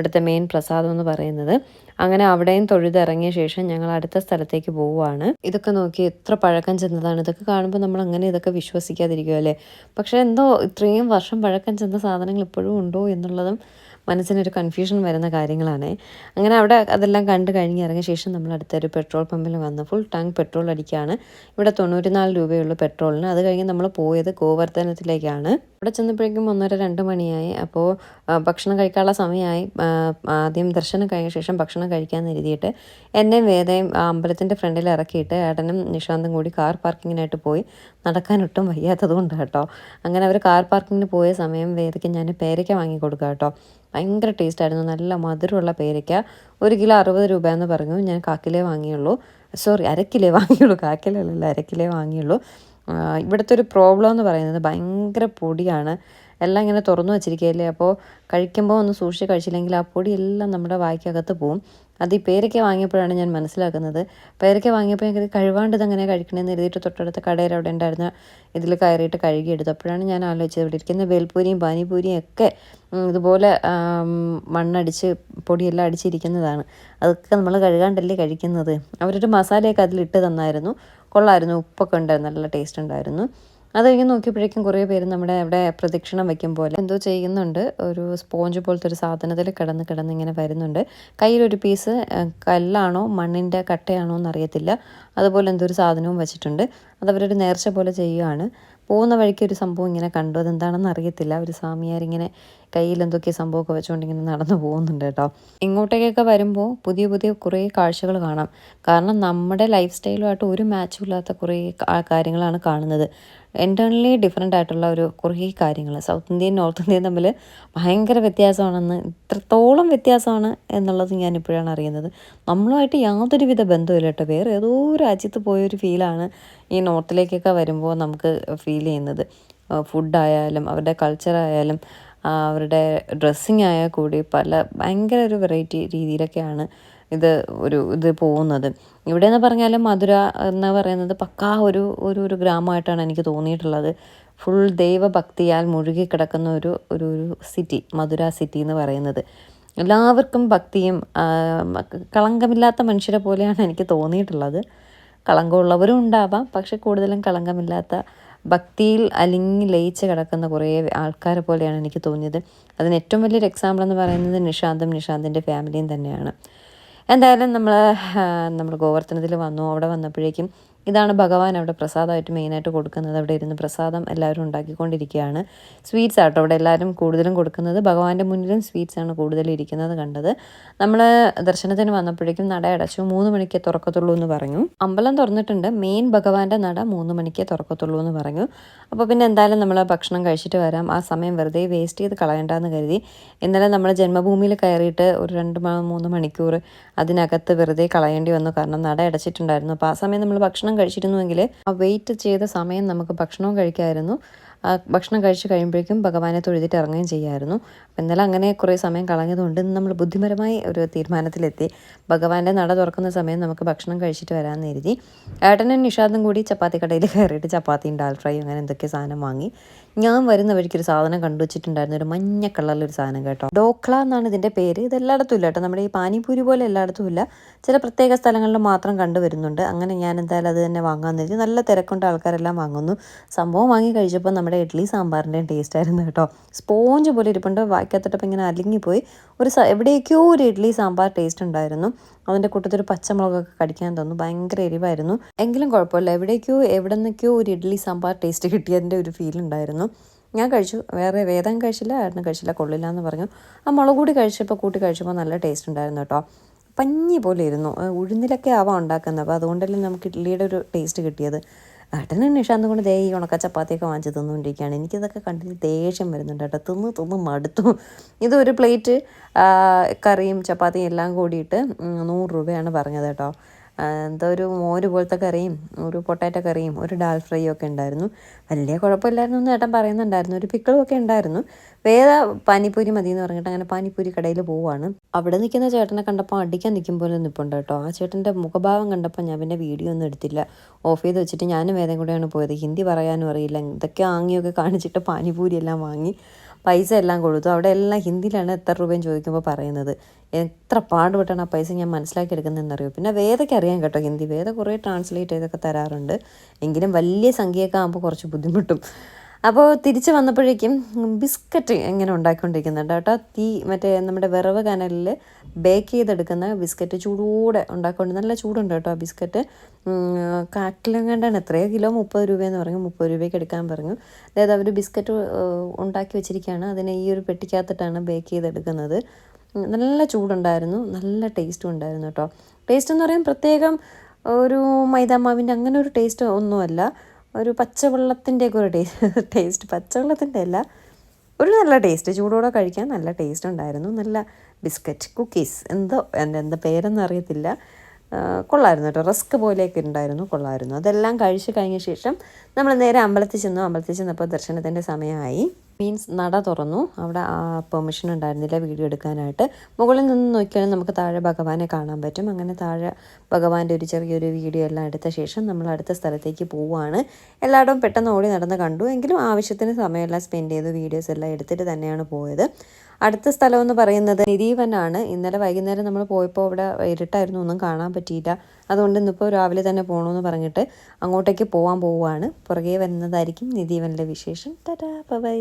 ഇവിടുത്തെ മെയിൻ പ്രസാദം എന്ന് പറയുന്നത്. അങ്ങനെ അവിടെയും തൊഴുതിറങ്ങിയ ശേഷം ഞങ്ങൾ അടുത്ത സ്ഥലത്തേക്ക് പോവുകയാണ്. ഇതൊക്കെ നോക്കി എത്ര പഴക്കം ചെന്നതാണ്. ഇതൊക്കെ കാണുമ്പോൾ നമ്മൾ അങ്ങനെ ഇതൊക്കെ വിശ്വസിക്കാതിരിക്കുമല്ലേ പക്ഷേ എന്തോ ഇത്രയും വർഷം പഴക്കം ചെന്ന സാധനങ്ങൾ ഇപ്പോഴും ഉണ്ടോ എന്നുള്ളതും മനസ്സിനൊരു കൺഫ്യൂഷൻ വരുന്ന കാര്യങ്ങളാണ്. അങ്ങനെ അവിടെ അതെല്ലാം കണ്ട് കഴിഞ്ഞ് ഇറങ്ങിയ ശേഷം നമ്മൾ അടുത്തൊരു പെട്രോൾ പമ്പിൽ വന്ന് ഫുൾ ടാങ്ക് പെട്രോൾ അടിക്കുകയാണ്. ഇവിടെ തൊണ്ണൂറ്റിനാല് രൂപയുള്ള പെട്രോളിന് അത് കഴിഞ്ഞ് നമ്മൾ പോയത് ഗോവർദ്ധനത്തിലേക്കാണ്. അവിടെ ചെന്നപ്പോഴേക്കും ഒന്നര രണ്ട് മണിയായി. അപ്പോൾ ഭക്ഷണം കഴിക്കാനുള്ള സമയമായി. ആദ്യം ദർശനം കഴിഞ്ഞ ശേഷം ഭക്ഷണം കഴിക്കാൻ എഴുതിയിട്ട് എന്നെയും വേദയും അമ്പലത്തിന്റെ ഫ്രണ്ടിൽ ഇറക്കിയിട്ട് ഏട്ടനും നിഷാന്തും കൂടി കാർ പാർക്കിങ്ങിനായിട്ട് പോയി. നടക്കാനൊട്ടും വയ്യാത്തത് കൊണ്ട് കേട്ടോ. അങ്ങനെ അവർ കാർ പാർക്കിങ്ങിന് പോയ സമയം വേദയ്ക്ക് ഞാൻ പേരയ്ക്ക വാങ്ങി കൊടുക്കുക കേട്ടോ. ഭയങ്കര ടേസ്റ്റ് ആയിരുന്നു. നല്ല മധുരമുള്ള പേരയ്ക്ക. ഒരു കിലോ അറുപത് എന്ന് പറഞ്ഞു. ഞാൻ കാക്കിലേ വാങ്ങിയുള്ളൂ. സോറി അരക്കിലേ വാങ്ങിയുള്ളൂ. കാക്കിലല്ല അരക്കിലേ വാങ്ങിയുള്ളൂ. ഇവിടുത്തെ ഒരു പ്രോബ്ലം എന്ന് പറയുന്നത് ഭയങ്കര പൊടിയാണ്. എല്ലാം ഇങ്ങനെ തുറന്നു വച്ചിരിക്കുകയല്ലേ? അപ്പോൾ കഴിക്കുമ്പോൾ ഒന്ന് സൂക്ഷിച്ച് കഴിച്ചില്ലെങ്കിൽ ആ പൊടിയെല്ലാം നമ്മുടെ വായ്ക്കകത്ത് പോവും. അത് ഈ പേരയ്ക്ക വാങ്ങിയപ്പോഴാണ് ഞാൻ മനസ്സിലാക്കുന്നത്. പേരയ്ക്ക വാങ്ങിയപ്പോൾ ഞങ്ങൾക്ക് കഴിവാണ്ട് അങ്ങനെ കഴിക്കണമെന്ന് എഴുതിയിട്ട് തൊട്ടടുത്ത കടയിൽ അവിടെ ഉണ്ടായിരുന്ന ഇതിൽ കയറിയിട്ട് കഴുകിയെടുത്തു അപ്പോഴാണ് ഞാൻ ആലോചിച്ചത് ഇവിടെ ഇരിക്കുന്ന ബേൽപൂരിയും പാനിപൂരിയും ഒക്കെ ഇതുപോലെ മണ്ണടിച്ച് പൊടിയെല്ലാം അടിച്ചിരിക്കുന്നതാണ്. അതൊക്കെ നമ്മൾ കഴുകാണ്ടല്ലേ കഴിക്കുന്നത്. അവരൊരു മസാലയൊക്കെ അതിലിട്ട് തന്നായിരുന്നു. കൊള്ളായിരുന്നു. ഉപ്പൊക്കെ ഉണ്ടായിരുന്നു. നല്ല ടേസ്റ്റ് ഉണ്ടായിരുന്നു. അത് കഴിഞ്ഞ് നോക്കിയപ്പോഴേക്കും കുറേ പേര് നമ്മുടെ അവിടെ പ്രദക്ഷിണം വയ്ക്കും പോലെ എന്തോ ചെയ്യുന്നുണ്ട്. ഒരു സ്പോഞ്ച് പോലത്തെ ഒരു സാധനത്തിൽ കിടന്ന് കിടന്ന് ഇങ്ങനെ വരുന്നുണ്ട്. കയ്യിലൊരു പീസ് കല്ലാണോ മണ്ണിന്റെ കട്ടയാണോ എന്നറിയത്തില്ല. അതുപോലെ എന്തോ ഒരു സാധനവും വെച്ചിട്ടുണ്ട്. അതവരൊരു നേർച്ച പോലെ ചെയ്യുകയാണ് പോകുന്ന വഴിക്ക് ഒരു സംഭവം ഇങ്ങനെ കണ്ടു. അതെന്താണെന്ന് അറിയത്തില്ല. ഒരു സ്വാമിയാരിങ്ങനെ കയ്യിൽ എന്തൊക്കെ സംഭവമൊക്കെ വെച്ചുകൊണ്ട് ഇങ്ങനെ നടന്നു പോകുന്നുണ്ട് കേട്ടോ. ഇങ്ങോട്ടേക്കൊക്കെ വരുമ്പോൾ പുതിയ പുതിയ കുറേ കാഴ്ചകൾ കാണാം. കാരണം നമ്മുടെ ലൈഫ് സ്റ്റൈലുമായിട്ട് ഒരു മാച്ചും ഇല്ലാത്ത കുറേ കാര്യങ്ങളാണ് കാണുന്നത്. എന്റേർണലി ഡിഫറെന്റ് ആയിട്ടുള്ള ഒരു കുറേ കാര്യങ്ങൾ സൗത്ത് ഇന്ത്യയും നോർത്ത് ഇന്ത്യയും തമ്മിൽ ഭയങ്കര വ്യത്യാസമാണെന്ന് ഇത്രത്തോളം വ്യത്യാസമാണ് എന്നുള്ളത് ഞാൻ ഇപ്പോഴാണ് അറിയുന്നത്. നമ്മളുമായിട്ട് യാതൊരുവിധ ബന്ധമില്ല കേട്ടോ. വേറെ ഏതോ രാജ്യത്ത് പോയൊരു ഫീലാണ് ഈ നോർത്തിലേക്കൊക്കെ വരുമ്പോൾ നമുക്ക് ഫീൽ ചെയ്യുന്നത്. ഫുഡായാലും അവരുടെ കൾച്ചറായാലും അവരുടെ ഡ്രസ്സിങ് ആയാൽ കൂടി പല ഭയങ്കര ഒരു വെറൈറ്റി രീതിയിലൊക്കെയാണ് ഇത് ഒരു ഇത് പോകുന്നത്. ഇവിടെ എന്ന് പറഞ്ഞാൽ മധുര എന്ന് പറയുന്നത് പക്കാ ഒരു ഒരു ഒരു ഗ്രാമമായിട്ടാണ് എനിക്ക് തോന്നിയിട്ടുള്ളത്. ഫുൾ ദൈവഭക്തിയാൽ മുഴുകി കിടക്കുന്ന ഒരു ഒരു ഒരു സിറ്റി മധുര സിറ്റി എന്ന് പറയുന്നത്. എല്ലാവർക്കും ഭക്തിയും കളങ്കമില്ലാത്ത മനുഷ്യരെ പോലെയാണ് എനിക്ക് തോന്നിയിട്ടുള്ളത്. കളങ്കമുള്ളവരും ഉണ്ടാവാം പക്ഷെ കൂടുതലും കളങ്കമില്ലാത്ത ഭക്തിയിൽ അലിങ്ങി ലയിച്ച് കിടക്കുന്ന കുറേ ആൾക്കാരെ പോലെയാണ് എനിക്ക് തോന്നിയത്. അതിന് ഏറ്റവും വലിയൊരു എക്സാമ്പിൾ എന്ന് പറയുന്നത് നിഷാന്തും നിഷാന്തിന്റെ ഫാമിലിയും തന്നെയാണ്. എന്തായാലും നമ്മൾ നമ്മൾ ഗോവർദ്ധനത്തിൽ വന്നു. അവിടെ വന്നപ്പോഴേക്കും ഇതാണ് ഭഗവാൻ അവിടെ പ്രസാദമായിട്ട് മെയിനായിട്ട് കൊടുക്കുന്നത്. അവിടെ ഇരുന്ന് പ്രസാദം എല്ലാവരും ഉണ്ടാക്കിക്കൊണ്ടിരിക്കുകയാണ്. സ്വീറ്റ്സ് ആട്ടോ അവിടെ എല്ലാവരും കൂടുതലും കൊടുക്കുന്നത്. ഭഗവാന്റെ മുന്നിലും സ്വീറ്റ്സ് ആണ് കൂടുതൽ ഇരിക്കുന്നത് കണ്ടത്. നമ്മൾ ദർശനത്തിന് വന്നപ്പോഴേക്കും നട അടച്ചു. മൂന്ന് മണിക്ക് തുറക്കത്തുള്ളൂ എന്ന് പറഞ്ഞു. അമ്പലം തുറന്നിട്ടുണ്ട്. മെയിൻ ഭഗവാന്റെ നട മൂന്ന് മണിക്ക് തുറക്കത്തുള്ളൂ എന്ന് പറഞ്ഞു. അപ്പോൾ പിന്നെ എന്തായാലും നമ്മൾ ഭക്ഷണം കഴിച്ചിട്ട് വരാം. ആ സമയം വെറുതെ വേസ്റ്റ് ചെയ്ത് കളയണ്ടെന്ന് കരുതി. ഇന്നലെ നമ്മൾ ജന്മഭൂമിയിൽ കയറിയിട്ട് ഒരു രണ്ട് മൂന്ന് മണിക്കൂർ അതിനകത്ത് വെറുതെ കളയേണ്ടി വന്നു. കാരണം നട അടച്ചിട്ടുണ്ടായിരുന്നു. അപ്പോൾ ആ സമയം നമ്മൾ ഭക്ഷണം കഴിച്ചിരുന്നുവെങ്കിൽ ആ വെയിറ്റ് ചെയ്ത സമയം നമുക്ക് ഭക്ഷണവും കഴിക്കാമായിരുന്നു ഭക്ഷണം കഴിച്ച് കഴിയുമ്പോഴേക്കും ഭഗവാനെ തൊഴുതിട്ട് ഇറങ്ങുകയും ചെയ്യായിരുന്നു. അപ്പോൾ ഇന്നലെ അങ്ങനെ കുറേ സമയം കളഞ്ഞതുകൊണ്ട് നമ്മൾ ബുദ്ധിപരമായി ഒരു തീരുമാനത്തിലെത്തി. ഭഗവാന്റെ നട തുറക്കുന്ന സമയം നമുക്ക് ഭക്ഷണം കഴിച്ചിട്ട് വരാമെന്ന് എഴുതി ഏട്ടനും നിഷാദും കൂടി ചപ്പാത്തി കടയിൽ കയറിയിട്ട് ചപ്പാത്തിയും ഡാൽ ഫ്രൈ അങ്ങനെ എന്തൊക്കെ സാധനം വാങ്ങി. ഞാൻ വരുന്ന വഴിക്ക് ഒരു സാധനം കണ്ടു വെച്ചിട്ടുണ്ടായിരുന്നു ഒരു മഞ്ഞ കളറിലൊരു സാധനം കേട്ടോ. ഡോക്ല എന്നാണ് ഇതിന്റെ പേര്. ഇത് എല്ലായിടത്തും ഇല്ല കേട്ടോ. നമ്മുടെ ഈ പാനിപൂരി പോലെ എല്ലായിടത്തും ഇല്ല. ചില പ്രത്യേക സ്ഥലങ്ങളിൽ മാത്രം കണ്ടുവരുന്നുണ്ട് അങ്ങനെ ഞാൻ എന്തായാലും അത് തന്നെ വാങ്ങാൻ കരുതി നല്ല തിരക്കൊണ്ട്. ആൾക്കാരെല്ലാം വാങ്ങുന്നു. സംഭവം വാങ്ങി കഴിച്ചപ്പോൾ നമ്മുടെ ഇഡ്ഡലി സാമ്പാറിന്റെയും ടേസ്റ്റ് ആയിരുന്നു കേട്ടോ. സ്പോഞ്ച് പോലെ ഇരിപ്പുണ്ട്. വായിക്കാത്തിട്ടപ്പോൾ ഇങ്ങനെ അലിങ്ങിപ്പോയി ഒരു എവിടേക്കോ ഒരു ഇഡ്ഡലി സാമ്പാർ ടേസ്റ്റ് ഉണ്ടായിരുന്നു. അതിന്റെ കൂട്ടത്തിൽ പച്ചമുളകൊക്കെ കടിക്കാൻ തോന്നുന്നു ഭയങ്കര എരിവായിരുന്നു. എങ്കിലും കുഴപ്പമില്ല. എവിടേക്കോ എവിടെ നിന്നൊക്കെയോ ഒരു ഇഡ്ഡലി സാമ്പാർ ടേസ്റ്റ് കിട്ടിയതിന്റെ ഒരു ഫീൽ ഉണ്ടായിരുന്നു. ഞാൻ കഴിച്ചു. വേറെ വേദം കഴിച്ചില്ല ഏട്ടനും കഴിച്ചില്ല കൊള്ളില്ല എന്ന് പറഞ്ഞു. ആ മുളക് കൂടി കഴിച്ചപ്പോൾ കൂട്ടി കഴിച്ചപ്പോൾ നല്ല ടേസ്റ്റ് ഉണ്ടായിരുന്നു കേട്ടോ. പഞ്ഞി പോലെ ഇരുന്നു. ഉഴുന്നിലൊക്കെ ആവാം ഉണ്ടാക്കുന്നത്. അപ്പോൾ അതുകൊണ്ടല്ലേ നമുക്ക് ഇഡ്ഡലിയുടെ ഒരു ടേസ്റ്റ് കിട്ടിയത്. ഏട്ടനും നിഷാന്ത് കൊണ്ട് ദേ ഈ ഉണക്ക ചപ്പാത്തിയൊക്കെ വാങ്ങിച്ച് തിന്നുകൊണ്ടിരിക്കുകയാണ്. എനിക്കിതൊക്കെ കണ്ടിട്ട് ദേഷ്യം വരുന്നുണ്ട് കേട്ടോ. തിന്ന് തിന്ന് മടുത്തു. ഇത് ഒരു പ്ലേറ്റ് കറിയും ചപ്പാത്തിയും എല്ലാം കൂടിയിട്ട് നൂറ് രൂപയാണ് പറഞ്ഞത് കേട്ടോ. എന്തോ ഒരു മോര് പോലത്തെ കറിയും ഒരു പൊട്ടാറ്റോ കറിയും ഒരു ഡാൽ ഫ്രൈയും ഒക്കെ ഉണ്ടായിരുന്നു. വലിയ കുഴപ്പമില്ലായിരുന്നു എന്ന് ഏട്ടൻ പറയുന്നുണ്ടായിരുന്നു. ഒരു പിക്കിളും ഒക്കെ ഉണ്ടായിരുന്നു. വേറെ പാനിപ്പൂരി മതി എന്ന് പറഞ്ഞിട്ട് അങ്ങനെ പാനിപ്പൂരി കടയിൽ പോവാണ്. അവിടെ നിൽക്കുന്ന ചേട്ടനെ കണ്ടപ്പോൾ അടിക്കാൻ നിൽക്കും പോലെ നിൽപ്പുണ്ട് കേട്ടോ. ആ ചേട്ടന്റെ മുഖഭാവം കണ്ടപ്പോൾ ഞാൻ പിന്നെ വീഡിയോ ഒന്നും എടുത്തില്ല. ഓഫ് ചെയ്ത് വെച്ചിട്ട് ഞാനും വേദം കൂടെയാണ് പോയത്. ഹിന്ദി പറയാനും അറിയില്ല. ഇതൊക്കെ ആങ്ങിയൊക്കെ കാണിച്ചിട്ട് പാനിപ്പൂരി എല്ലാം വാങ്ങി. പൈസ എല്ലാം കൊടുത്തു. അവിടെ എല്ലാം ഹിന്ദിയിലാണ് എത്ര രൂപയും ചോദിക്കുമ്പോൾ പറയുന്നത്. എത്ര പാടുപെട്ടാണ് ആ പൈസ ഞാൻ മനസ്സിലാക്കി എടുക്കുന്നതെന്നറിയോ പിന്നെ വേദയ്ക്ക് അറിയാം കേട്ടോ ഹിന്ദി. വേദ കുറേ ട്രാൻസ്ലേറ്റ് ചെയ്തൊക്കെ തരാറുണ്ട്. എങ്കിലും വലിയ സംഖ്യയൊക്കെ ആകുമ്പോൾ കുറച്ച് ബുദ്ധിമുട്ടും. അപ്പോൾ തിരിച്ച് വന്നപ്പോഴേക്കും ബിസ്ക്കറ്റ് ഇങ്ങനെ ഉണ്ടാക്കിക്കൊണ്ടിരിക്കുന്നുണ്ട് കേട്ടോ. തീ മറ്റേ നമ്മുടെ വിറവ് കനലിൽ ബേക്ക് ചെയ്തെടുക്കുന്ന ബിസ്ക്കറ്റ് ചൂടോടെ ഉണ്ടാക്കിക്കൊണ്ട് നല്ല ചൂടുണ്ട് കേട്ടോ ബിസ്ക്കറ്റ്. കാട്ടിലെങ്ങാണ്ടാണ് എത്രയോ കിലോ? മുപ്പത് രൂപയെന്ന് പറഞ്ഞു. മുപ്പത് രൂപയ്ക്ക് എടുക്കാൻ പറഞ്ഞു. അതായത് അവർ ബിസ്ക്കറ്റ് ഉണ്ടാക്കി വെച്ചിരിക്കുകയാണ്. അതിനെ ഈ ഒരു പെട്ടിക്കകത്തിട്ടാണ് ബേക്ക് ചെയ്തെടുക്കുന്നത്. നല്ല ചൂടുണ്ടായിരുന്നു. നല്ല ടേസ്റ്റും ഉണ്ടായിരുന്നു കേട്ടോ. ടേസ്റ്റ് എന്ന് പറയാൻ പ്രത്യേകം ഒരു മൈദാമാവിന്റെ അങ്ങനെ ഒരു ടേസ്റ്റ് ഒന്നുമല്ല. ഒരു പച്ചവെള്ളത്തിന്റെയൊക്കെ ഒരു ടേസ്റ്റ് ടേസ്റ്റ് പച്ചവെള്ളത്തിന്റെ അല്ല ഒരു നല്ല ടേസ്റ്റ് ചൂടോടെ കഴിക്കാൻ നല്ല ടേസ്റ്റ് ഉണ്ടായിരുന്നു. നല്ല ബിസ്ക്കറ്റ് കുക്കീസ് എന്തോ എന്റെ എന്താ പേരെന്ന് അറിയത്തില്ല. കൊള്ളായിരുന്നു കേട്ടോ. റസ്ക് പോലെയൊക്കെ ഉണ്ടായിരുന്നു. കൊള്ളായിരുന്നു. അതെല്ലാം കഴിച്ച് കഴിഞ്ഞ ശേഷം നമ്മൾ നേരെ അമ്പലത്തിൽ ചെന്നു. അമ്പലത്തിൽ ചെന്നപ്പോൾ ദർശനത്തിന്റെ സമയമായി. മീൻസ് നട തുറന്നു. അവിടെ പെർമിഷൻ ഉണ്ടായിരുന്നില്ല വീഡിയോ എടുക്കാനായിട്ട്. മുകളിൽ നിന്ന് നോക്കിയാലും നമുക്ക് താഴെ ഭഗവാനെ കാണാൻ പറ്റും. അങ്ങനെ താഴെ ഭഗവാന്റെ ഒരു ചെറിയൊരു വീഡിയോ എല്ലാം എടുത്ത ശേഷം നമ്മൾ അടുത്ത സ്ഥലത്തേക്ക് പോവുകയാണ്. എല്ലായിടവും പെട്ടെന്ന് ഓടി നടന്ന് കണ്ടു. എങ്കിലും ആവശ്യത്തിന് സമയമെല്ലാം. സ്പെൻഡ് ചെയ്ത് വീഡിയോസ് എല്ലാം എടുത്തിട്ട് തന്നെയാണ് പോയത്. അടുത്ത സ്ഥലം എന്ന് പറയുന്നത് നിരീവനാണ്. ഇന്നലെ വൈകുന്നേരം നമ്മൾ പോയപ്പോൾ അവിടെ ഇരുട്ടായിരുന്നു. ഒന്നും കാണാൻ പറ്റിയില്ല. അതുകൊണ്ട് ഇന്നിപ്പോൾ രാവിലെ തന്നെ പോകണമെന്ന് പറഞ്ഞിട്ട് അങ്ങോട്ടേക്ക് പോകാൻ പോവുകയാണ്. പുറകെ വരുന്നതായിരിക്കും നിരീവനിലെ വിശേഷം. Tata bye.